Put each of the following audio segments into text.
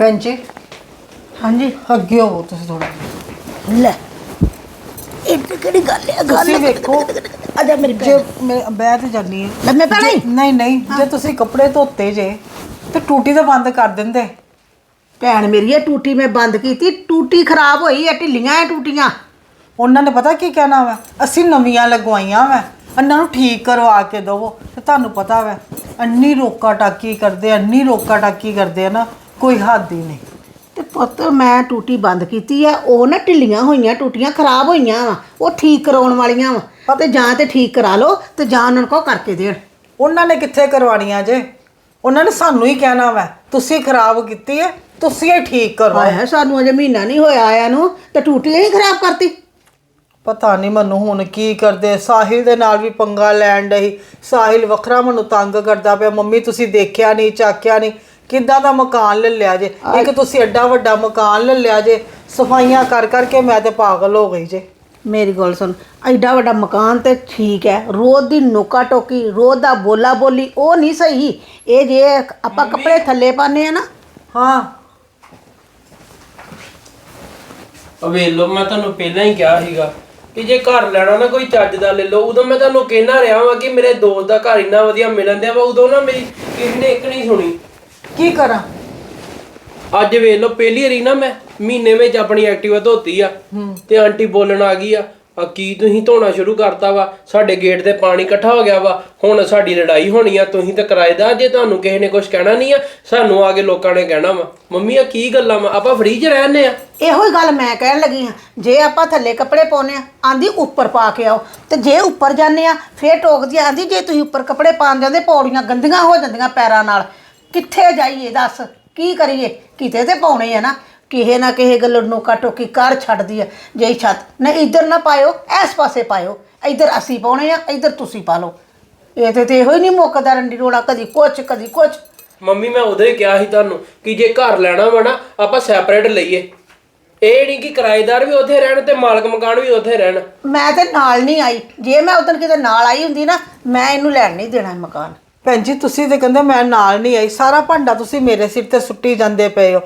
ਭੈਣ ਜੀ ਹਾਂਜੀ। ਅੱਗੇ ਹੋ ਤੁਸੀਂ ਥੋੜਾ ਲੈ ਇਹ ਤੇ ਕਿਹੜੀ ਗੱਲ ਹੈ ਗੱਲ ਤੁਸੀਂ ਵੇਖੋ ਅਜਾ ਮੇਰੀ ਜੇ ਭੈਣ। ਮੈਂ ਬਹਿ ਤੇ ਜਾਨੀ ਹੈ ਲੰਮੇ ਪੈਣਾ ਹੀ? ਨਹੀਂ ਨਹੀਂ ਜੇ ਤੁਸੀਂ ਕੱਪੜੇ ਧੋਤੇ ਜੇ ਤੇ ਟੂਟੀ ਤਾਂ ਬੰਦ ਕਰ ਦਿੰਦੇ। ਭੈਣ ਮੇਰੀ ਇਹ ਟੂਟੀ ਮੈਂ ਬੰਦ ਕੀਤੀ। ਟੂਟੀ ਖਰਾਬ ਹੋਈ ਹੈ ਢਿੱਲੀਆਂ ਟੂਟੀਆਂ। ਉਹਨਾਂ ਨੇ ਪਤਾ ਕੀ ਕਹਿਣਾ ਵਾ? ਅਸੀਂ ਨਵੀਆਂ ਲਗਵਾਈਆਂ ਵਾ। ਇਹਨਾਂ ਨੂੰ ਠੀਕ ਕਰਵਾ ਕੇ ਦਵੋ ਤੇ ਤੁਹਾਨੂੰ ਪਤਾ ਵਾ ਅੰਨੀ ਰੋਕਾ ਟਾਕੀ ਕਰਦੇ ਅੰਨੀ ਰੋਕਾ ਟਾਕੀ ਕਰਦੇ ਆ ਨਾ। ਕੋਈ ਹੱਦ ਹੀ ਨਹੀਂ। ਤੇ ਪੁੱਤ ਮੈਂ ਟੂਟੀ ਬੰਦ ਕੀਤੀ ਆ ਉਹ ਨਾ ਢਿੱਲੀਆਂ ਹੋਈਆਂ ਟੂਟੀਆਂ ਖਰਾਬ ਹੋਈਆਂ ਵਾ ਉਹ ਠੀਕ ਕਰਾਉਣ ਵਾਲੀਆਂ ਵਾ। ਤੇ ਜਾਂ ਤੇ ਠੀਕ ਕਰਾ ਲਓ ਤੇ ਜਾਂ ਉਹਨਾਂ ਨੂੰ ਕਹੋ ਕਰਕੇ ਦੇਣ। ਉਹਨਾਂ ਨੇ ਕਿੱਥੇ ਕਰਵਾਉਣੀਆਂ ਜੇ? ਉਹਨਾਂ ਨੇ ਸਾਨੂੰ ਹੀ ਕਹਿਣਾ ਵਾ ਤੁਸੀਂ ਖਰਾਬ ਕੀਤੀ ਹੈ ਤੁਸੀਂ ਹੀ ਠੀਕ ਕਰਵਾਓ ਹਾਏ ਸਾਨੂੰ ਅਜੇ ਮਹੀਨਾ ਨਹੀਂ ਹੋਇਆ ਆਇਆ ਨੂੰ ਤੇ ਟੂਟੀ ਹੀ ਖਰਾਬ ਕਰਤੀ। ਪਤਾ ਨਹੀਂ ਮੈਨੂੰ ਹੁਣ ਕੀ ਕਰਦੇ ਸਾਹਿਲ ਦੇ ਨਾਲ ਵੀ ਪੰਗਾ ਲੈਣ ਡਈ। ਸਾਹਿਲ ਵੱਖਰਾ ਮੈਨੂੰ ਤੰਗ ਕਰਦਾ ਪਿਆ ਮੰਮੀ ਤੁਸੀਂ ਦੇਖਿਆ ਨਹੀਂ ਚਾਕਿਆ ਨਹੀਂ। ਕਿੱਦਾਂ ਦਾ ਮਕਾਨ ਲੈ ਲਿਆ ਜੇ? ਇੱਕ ਤੁਸੀਂ ਐਡਾ ਵੱਡਾ ਮਕਾਨ ਲੈ ਲਿਆ ਜੇ ਸਫਾਈਆਂ ਕਰ ਕਰਕੇ ਮੈਂ ਤੇ ਪਾਗਲ ਹੋ ਗਈ ਜੇ। ਮੇਰੀ ਗੱਲ ਸੁਣ ਐਡਾ ਵੱਡਾ ਮਕਾਨ ਤੇ ਠੀਕ ਹੈ ਰੋਜ਼ ਦੀ ਨੋਕਾ ਟੋਕੀ ਰੋਜ਼ ਦਾ ਬੋਲਾ ਬੋਲੀ ਉਹ ਨਹੀਂ ਸਹੀ। ਇਹ ਜੇ ਆਪਾਂ ਕੱਪੜੇ ਥੱਲੇ ਪਾਣੇ ਆ ਨਾ। ਹਾਂ। ਵੇਖ ਲਓ ਮੈਂ ਤੁਹਾਨੂੰ ਪਹਿਲਾਂ ਹੀ ਕਿਹਾ ਸੀਗਾ ਕਿ ਜੇ ਘਰ ਲੈਣਾ ਨਾ ਕੋਈ ਚੱਜ ਦਾ ਲੈ ਲਓ ਉਦੋਂ ਮੈਂ ਤੁਹਾਨੂੰ ਕਹਿਣਾ ਰਿਹਾ ਵਾਂ ਕਿ ਮੇਰੇ ਦੋਸਤ ਦਾ ਘਰ ਇੰਨਾ ਵਧੀਆ ਮਿਲਣ ਦਿਆ ਵਾ ਉਦੋਂ ਨਾ ਮੇਰੀ ਕਿਸੇ ਨੇ ਇੱਕ ਨਹੀਂ ਸੁਣੀ। ਕੀ ਕਰਾਂ? ਅੱਜ ਵੇਖ ਲਓ ਪਹਿਲੀ ਵਾਰੀ ਨਾ ਮੈਂ ਮਹੀਨੇ ਵਿੱਚ ਆਪਣੀ ਐਕਟਿਵਾ ਧੋਤੀ ਆ ਤੇ ਆਂਟੀ ਬੋਲਣ ਆ ਗਈ ਆ ਆ ਕੀ ਤੁਸੀਂ ਧੋਣਾ ਸ਼ੁਰੂ ਕਰਤਾ ਵਾ? ਸਾਡੇ ਗੇਟ ਤੇ ਪਾਣੀ ਇਕੱਠਾ ਹੋ ਗਿਆ ਵਾ ਹੁਣ ਸਾਡੀ ਲੜਾਈ ਹੋਣੀ ਆ ਤੁਸੀਂ ਤਾਂ ਕਿਰਾਏਦਾਰ ਜੇ ਤੁਹਾਨੂੰ ਕਿਸੇ ਨੇ ਕੁਝ ਕਹਿਣਾ ਨਹੀਂ ਆ ਸਾਨੂੰ ਆ ਕੇ ਲੋਕਾਂ ਨੇ ਕਹਿਣਾ ਵਾ। ਮੰਮੀ ਆ ਕੀ ਗੱਲਾਂ ਵਾ? ਆਪਾਂ ਫ੍ਰੀ 'ਚ ਰਹਿੰਦੇ ਆ। ਇਹੋ ਹੀ ਗੱਲ ਮੈਂ ਕਹਿਣ ਲੱਗੀ ਹਾਂ ਜੇ ਆਪਾਂ ਥੱਲੇ ਕੱਪੜੇ ਪਾਉਨੇ ਆ ਆਂਦੀ ਉੱਪਰ ਪਾ ਕੇ ਆਓ ਤੇ ਜੇ ਉੱਪਰ ਜਾਂਦੇ ਆ ਫੇਰ ਟੋਕਦੀ ਆ, ਆਂਦੀ ਜੇ ਤੁਸੀਂ ਉੱਪਰ ਕੱਪੜੇ ਪਾਣ ਜਾਂਦੇ ਪੌੜੀਆਂ ਗੰਦੀਆਂ ਹੋ ਜਾਂਦੀਆਂ ਪੈਰਾਂ ਨਾਲ ਕਿੱਥੇ ਜਾਈਏ ਦੱਸ? ਕੀ ਕਰੀਏ? ਕਿਤੇ ਤੇ ਪਾਉਣੇ ਆ ਨਾ। ਕਿਸੇ ਨਾ ਕਿਸੇ ਗੱਲ ਨੋਕਾ ਟੋਕੀ ਕਰ ਛੱਡਦੀ ਆ। ਜੇ ਛੱਤ। ਨਾ ਇੱਧਰ ਨਾ ਪਾਇਓ ਇਸ ਪਾਸੇ ਪਾਇਓ। ਇੱਧਰ ਅਸੀਂ ਪਾਉਣੇ ਆ ਇੱਧਰ ਤੁਸੀਂ ਪਾ ਲਓ। ਇਹ ਤੇ ਤੇ ਇਹੋ ਹੀ ਨਹੀਂ ਮੁੱਕਦਾ ਰੰਡੀ ਰੋੜਾ ਕਦੀ ਕੁਛ ਕਦੀ ਕੁਛ। ਮੰਮੀ ਮੈਂ ਉਦੋਂ ਹੀ ਕਿਹਾ ਸੀ ਤੁਹਾਨੂੰ ਕਿ ਜੇ ਘਰ ਲੈਣਾ ਵਾ ਨਾ ਆਪਾਂ ਸੈਪਰੇਟ ਲਈਏ। ਇਹ ਨਹੀਂ ਕਿ ਕਿਰਾਏਦਾਰ ਵੀ ਉੱਥੇ ਰਹਿਣ ਤੇ ਮਾਲਕ ਮਕਾਨ ਵੀ ਉੱਥੇ ਰਹਿਣ। ਮੈਂ ਤੇ ਨਾਲ ਨਹੀਂ ਆਈ। ਜੇ ਮੈਂ ਉਦੋਂ ਕਿਤੇ ਨਾਲ ਆਈ ਹੁੰਦੀ ਨਾ ਮੈਂ ਇਹਨੂੰ ਲੈਣ ਨਹੀਂ ਦੇਣਾ ਇਹ ਮਕਾਨ। ਭੈਣ ਜੀ ਤੁਸੀਂ ਤੇ ਕਹਿੰਦੇ ਮੈਂ ਨਾਲ ਨਹੀਂ ਆਈ ਸਾਰਾ ਭਾਂਡਾ ਤੁਸੀਂ ਮੇਰੇ ਸਿਰ ਤੇ ਸੁੱਟੀ ਜਾਂਦੇ ਪਏ ਹੋ।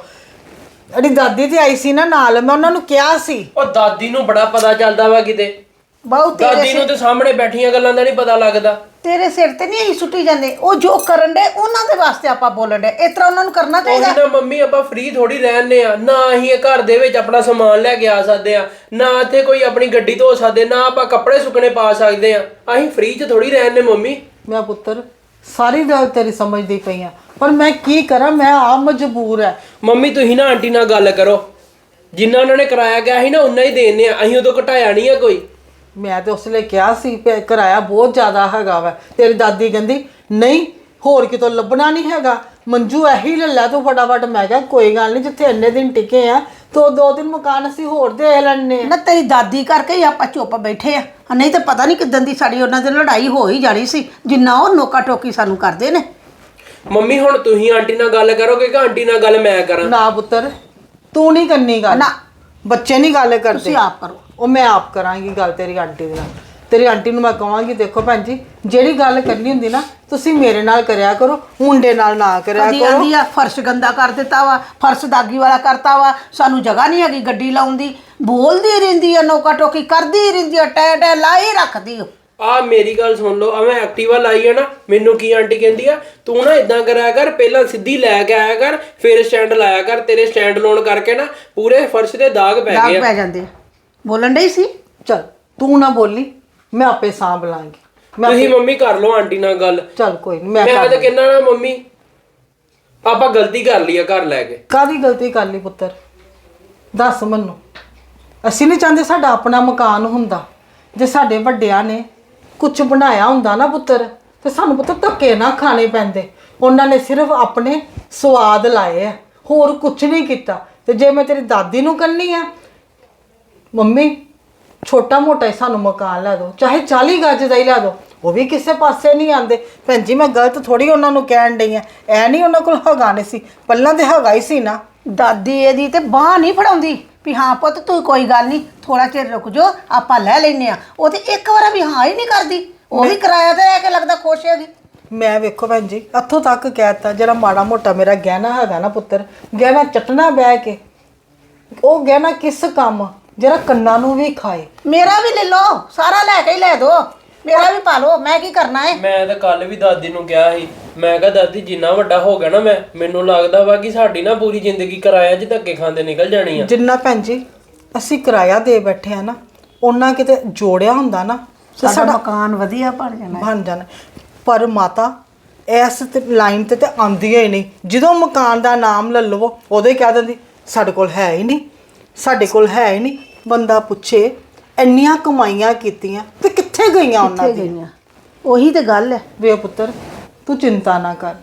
ਅੜੀ ਦਾਦੀ ਤੇ ਆਈ ਸੀ ਨਾ ਨਾਲ ਮੈਂ ਉਹਨਾਂ ਨੂੰ ਕਿਹਾ ਸੀ। ਉਹ ਦਾਦੀ ਨੂੰ ਬੜਾ ਪਤਾ ਚੱਲਦਾ ਵਾ ਕਿਤੇ। ਬਹੁਤ ਤੇਰੇ ਦਾਦੀ ਨੂੰ ਤੇ ਸਾਹਮਣੇ ਬੈਠੀਆਂ ਗੱਲਾਂ ਦਾ ਨਹੀਂ ਪਤਾ ਲੱਗਦਾ। ਤੇਰੇ ਸਿਰ ਤੇ ਨਹੀਂ ਅਸੀਂ ਸੁੱਟੀ ਜਾਂਦੇ ਉਹ ਜੋ ਕਰਨ ਦੇ ਉਹਨਾਂ ਦੇ ਵਾਸਤੇ ਆਪਾਂ ਬੋਲਣ ਦੇ ਇਸ ਤਰ੍ਹਾਂ ਉਹਨਾਂ ਨੂੰ ਕਰਨਾ ਉਹੀ ਚਾਹੀਦਾ। ਨਾ ਮੰਮੀ ਆਪਾਂ ਫ੍ਰੀ ਥੋੜੀ ਰਹਿੰਦੇ ਆ ਨਾ ਅਸੀਂ ਇਹ ਘਰ ਦੇ ਵਿੱਚ ਆਪਣਾ ਸਮਾਨ ਲੈ ਕੇ ਆ ਸਕਦੇ ਆ ਨਾ ਇੱਥੇ ਕੋਈ ਆਪਣੀ ਗੱਡੀ ਧੋ ਸਕਦੇ ਨਾ ਆਪਾਂ ਕੱਪੜੇ ਸੁੱਕਣੇ ਪਾ ਸਕਦੇ ਆ ਅਸੀਂ ਫ੍ਰੀ 'ਚ ਥੋੜੀ ਰਹਿੰਦੇ ਮੰਮੀ। ਮੈਂ ਪੁੱਤਰ ਸਾਰੀ ਗੱਲ ਤੇਰੀ ਸਮਝਦੀ ਪਈ ਆ। ਪਰ ਮੈਂ ਕੀ ਕਰਾਂ? ਮੈਂ ਆ ਮਜਬੂਰ ਹੈ ਮੰਮੀ ਤੁਸੀਂ ਨਾ ਆਂਟੀ ਨਾਲ ਗੱਲ ਕਰੋ। ਜਿੰਨਾ ਉਹਨਾਂ ਨੇ ਕਰਾਇਆ ਗਿਆ ਸੀ ਨਾ ਉਨਾ ਹੀ ਦੇਣੇ ਆ। ਅਸੀਂ ਉਦੋਂ ਘਟਾਇਆ ਨਹੀਂ ਆ ਕੋਈ। ਮੈਂ ਤੇ ਉਸ ਲਈ ਕਿਹਾ ਸੀ ਕਿ ਕਿਰਾਇਆ ਬਹੁਤ ਜ਼ਿਆਦਾ ਹੈਗਾ ਵਾ। ਤੇਰੀ ਦਾਦੀ ਕਹਿੰਦੀ ਨਹੀਂ ਹੋਰ ਕਿਤੋਂ ਲੱਭਣਾ ਨਹੀਂ ਹੈਗਾ। ਮੰਜੂ ਇਹੀ ਲੈ ਲੈ ਤੂੰ ਫਟਾਫਟ। ਮੈਂ ਕਿਹਾ ਕੋਈ ਗੱਲ ਨਹੀਂ ਜਿੱਥੇ ਇੰਨੇ ਦਿਨ ਟਿਕੇ ਆ ਤੋ ਦੋ ਦਿਨ ਮਕਾਨ ਅਸੀਂ ਹੋਰ ਦੇ ਲੈਣੇ ਨਾ ਤੇਰੀ ਦਾਦੀ ਕਰਕੇ ਹੀ ਆਪਾਂ ਚੁੱਪ ਬੈਠੇ ਆ। ਨਹੀਂ ਤਾਂ ਪਤਾ ਨਹੀਂ ਕਿਦਾਂ ਦੀ ਸਾਡੀ ਉਹਨਾਂ ਦੇ ਲੜਾਈ ਹੋ ਹੀ ਜਾਣੀ ਸੀ। ਜਿੰਨਾ ਉਹ ਨੋਕਾ ਟੋਕੀ ਸਾਨੂੰ ਕਰਦੇ ਨੇ। ਮੰਮੀ ਹੁਣ ਤੁਸੀਂ ਆਂਟੀ ਨਾਲ ਗੱਲ ਕਰੋਗੇ ਕਿ ਆਂਟੀ ਨਾਲ ਗੱਲ ਮੈਂ ਕਰਾਂ? ਨਾ ਪੁੱਤਰ ਤੂੰ ਨਹੀਂ ਕਰਨੀ ਗੱਲ। ਨਾ। ਬੱਚੇ ਨਹੀਂ ਗੱਲ ਕਰਦੇ। ਤੁਸੀਂ ਆਪ ਕਰੋ। ਉਹ ਮੈਂ ਆਪ ਕਰਾਂਗੀ ਗੱਲ ਤੇਰੀ ਆਂਟੀ ਦੇ ਨਾਲ। ਤੇਰੀ ਆਂਟੀ ਨੂੰ ਮੈਂ ਕਹਾਂਗੀ ਦੇਖੋ ਭੈਣ ਜੀ ਜਿਹੜੀ ਗੱਲ ਕਰਨੀ ਹੁੰਦੀ ਨਾ ਤੁਸੀਂ ਮੇਰੇ ਨਾਲ ਕਰਿਆ ਕਰੋ ਮੁੰਡੇ ਨਾਲ ਨਾ ਕਰਿਆ ਕਦੀ ਕਰੋ। ਆਂਦੀ ਆ ਫਰਸ਼ ਗੰਦਾ ਕਰ ਦਿੱਤਾ ਵਾ ਫਰਸ਼ ਦਾਗੀ ਵਾਲਾ ਕਰਤਾ ਵਾ ਸਾਨੂੰ ਜਗ੍ਹਾ ਨਹੀਂ ਹੈਗੀ ਗੱਡੀ ਲਾਉਣ ਦੀ। ਬੋਲਦੀ ਰਹਿੰਦੀ ਆ ਨੋਕਾ ਟੋਕੀ ਕਰਦੀ ਰਹਿੰਦੀ ਆ ਟੈ ਟੈ ਲਾਈ ਰੱਖਦੀ ਓ ਆ ਮੇਰੀ ਗੱਲ ਸੁਣ ਲਓ ਆ ਮੈਂ ਐਕਟਿਵਾ ਲਾਈ ਹੈ ਨਾ ਮੈਨੂੰ ਕੀ ਆਂਟੀ ਕਹਿੰਦੀ ਆ ਤੂੰ ਨਾ ਇਦਾਂ ਕਰਿਆ ਕਰ ਪਹਿਲਾਂ ਸਿੱਧੀ ਲੈ ਕੇ ਆਇਆ ਕਰ ਫਿਰ ਸਟੈਂਡ ਲਾਇਆ ਕਰ ਤੇਰੇ ਸਟੈਂਡ ਲਾਉਣ ਕਰਕੇ ਨਾ ਪੂਰੇ ਫਰਸ਼ ਤੇ ਦਾਗ ਪੈ ਦਾਗ ਗਏ ਆ। ਪੈ ਜਾਂਦੇ ਆ। ਬੋਲਣ ਡਈ ਸੀ? ਚਲ ਤੂੰ ਨਾ ਬੋਲੀ। ਮੈਂ ਆਪੇ ਸਾਂਭ ਲਾਂਗੀ। ਮੈਂ ਤੁਸੀਂ ਮੰਮੀ ਕਰ ਲਓ ਆਂਟੀ ਨਾਲ ਗੱਲ। ਚਲ ਕੋਈ ਨਹੀਂ ਮੈਂ ਮੈਂ ਕਰ ਤਾਂ ਕਹਿੰਦਾ ਨਾ ਮੰਮੀ। ਆਪਾਂ ਗਲਤੀ ਕਰ ਲਈ ਆ ਘਰ ਲੈ ਕੇ। ਕਾਦੀ ਗਲਤੀ ਕਰ ਲਈ ਪੁੱਤਰ? ਦੱਸ ਮੈਨੂੰ। ਅਸੀਂ ਨਹੀਂ ਚਾਹੁੰਦੇ ਸਾਡਾ ਆਪਣਾ ਮਕਾਨ ਹੁੰਦਾ। ਜੇ ਸਾਡੇ ਵੱਡਿਆਂ ਨੇ ਕੁਝ ਬਣਾਇਆ ਹੁੰਦਾ ਨਾ ਪੁੱਤਰ ਤੇ ਸਾਨੂੰ ਪੁੱਤਰ ਧੱਕੇ ਨਾ ਖਾਣੇ ਪੈਂਦੇ। ਉਹਨਾਂ ਨੇ ਸਿਰਫ ਆਪਣੇ ਸਵਾਦ ਲਾਏ ਆ। ਹੋਰ ਕੁਝ ਨਹੀਂ ਕੀਤਾ। ਤੇ ਜੇ ਮੈਂ ਤੇਰੀ ਦਾਦੀ ਨੂੰ ਕੰਨੀ ਆ ਮੰਮੀ ਛੋਟਾ ਮੋਟਾ ਹੀ ਸਾਨੂੰ ਮਕਾਨ ਲੈ ਦਿਓ ਚਾਹੇ 40 ਗੱਜ ਦਾ ਹੀ ਲੈ ਦਿਓ ਉਹ ਵੀ ਕਿਸੇ ਪਾਸੇ ਨਹੀਂ ਆਂਦੇ ਭੈਣ ਜੀ ਮੈਂ ਗਲਤ ਥੋੜੀ ਉਹਨਾਂ ਨੂੰ ਕਹਿਣ ਡਈ ਆ ਐ ਨਹੀਂ ਉਹਨਾਂ ਕੋਲ ਹੈਗਾ ਨਹੀਂ ਸੀ ਪੱਲਾਂ ਤੇ ਹੈਗਾ ਹੀ ਸੀ ਨਾ। ਦਾਦੀ ਇਹਦੀ ਤੇ ਬਾਹ ਨਹੀਂ ਫੜਾਉਂਦੀ ਵੀ ਹਾਂ ਪੁੱਤ ਤੂੰ ਕੋਈ ਗੱਲ ਨਹੀਂ ਥੋੜਾ ਚਿਰ ਰੁਕ ਜਾ ਆਪਾਂ ਲੈ ਲੈਨੇ ਆ ਉਹ ਤੇ ਇੱਕ ਵਾਰ ਵੀ ਹਾਂ ਹੀ ਨਹੀਂ ਕਰਦੀ। ਉਹ ਵੀ ਕਿਰਾਇਆ ਤੇ ਰਹਿ ਕੇ ਲੱਗਦਾ ਖੁਸ਼ ਹੈਗੀ ਮੈਂ ਵੇਖੋ ਭੈਣ ਜੀ ਇੱਥੋਂ ਤੱਕ ਕਹਿਤਾ ਜਿਹੜਾ ਮਾੜਾ ਮੋਟਾ ਮੇਰਾ ਗਹਿਣਾ ਹੈਗਾ ਨਾ ਪੁੱਤਰ ਗਹਿਣਾ ਚਟਣਾ ਬਹਿ ਕੇ। ਉਹ ਗਹਿਣਾ ਕਿਸ ਕੰਮ? ਜਿਹੜਾ ਕੰਨਾਂ ਨੂੰ ਵੀ ਖਾਏ। ਮੇਰਾ ਵੀ ਲੈ ਲਓ ਸਾਰਾ ਲੈ ਕੇ ਹੀ ਲੈ ਦੋ। ਮੇਰਾ ਵੀ ਪਾ ਲਓ ਮੈਂ ਕੀ ਕਰਨਾ ਹੈ ਮੈਂ ਤਾਂ ਕੱਲ ਵੀ ਦਾਦੀ ਨੂੰ ਕਿਹਾ ਸੀ। ਮੈਂ ਕਿਹਾ ਦਾਦੀ ਜਿੰਨਾ ਵੱਡਾ ਹੋ ਗਿਆ ਨਾ ਮੈਂ ਮੈਨੂੰ ਲੱਗਦਾ ਵਾ ਕਿ ਸਾਡੀ ਨਾ ਪੂਰੀ ਜ਼ਿੰਦਗੀ ਕਿਰਾਇਆ 'ਚ ਧੱਕੇ ਖਾਂਦੇ ਨਿਕਲ ਜਾਣੀ ਆ। ਜਿੰਨਾ ਭੈਣ ਜੀ ਅਸੀਂ ਕਿਰਾਇਆ ਦੇ ਬੈਠੇ ਆ ਨਾ ਉਹਨਾਂ ਕਿਤੇ ਜੋੜਿਆ ਹੁੰਦਾ ਨਾ ਤੇ ਸਾਡਾ ਮਕਾਨ ਵਧੀਆ ਬਣ ਜਾਣਾ। ਬਣ ਜਾਣਾ। ਪਰ ਮਾਤਾ ਇਸ ਤੇ ਲਾਈਨ ਤੇ ਤੇ ਆਂਦੀ ਹੀ ਨਹੀਂ। ਜਦੋਂ ਮਕਾਨ ਦਾ ਨਾਮ ਲੈ ਲਵੋ ਉਦੋਂ ਹੀ ਕਹਿ ਦਿੰਦੀ ਸਾਡੇ ਕੋਲ ਹੈ ਹੀ ਨਹੀਂ। ਸਾਡੇ ਕੋਲ ਹੈ ਹੀ ਨਹੀਂ। ਬੰਦਾ ਪੁੱਛੇ ਇੰਨੀਆਂ ਕਮਾਈਆਂ ਕੀਤੀਆਂ ਤੇ ਕਿੱਥੇ ਗਈਆਂ ਉਹਨਾਂ ਕਿੱਥੇ ਦੀਆਂ? ਗਈਆਂ? ਉਹੀ ਤੇ ਗੱਲ ਹੈ। ਵੇ ਪੁੱਤਰ ਤੂੰ ਚਿੰਤਾ ਨਾ ਕਰ।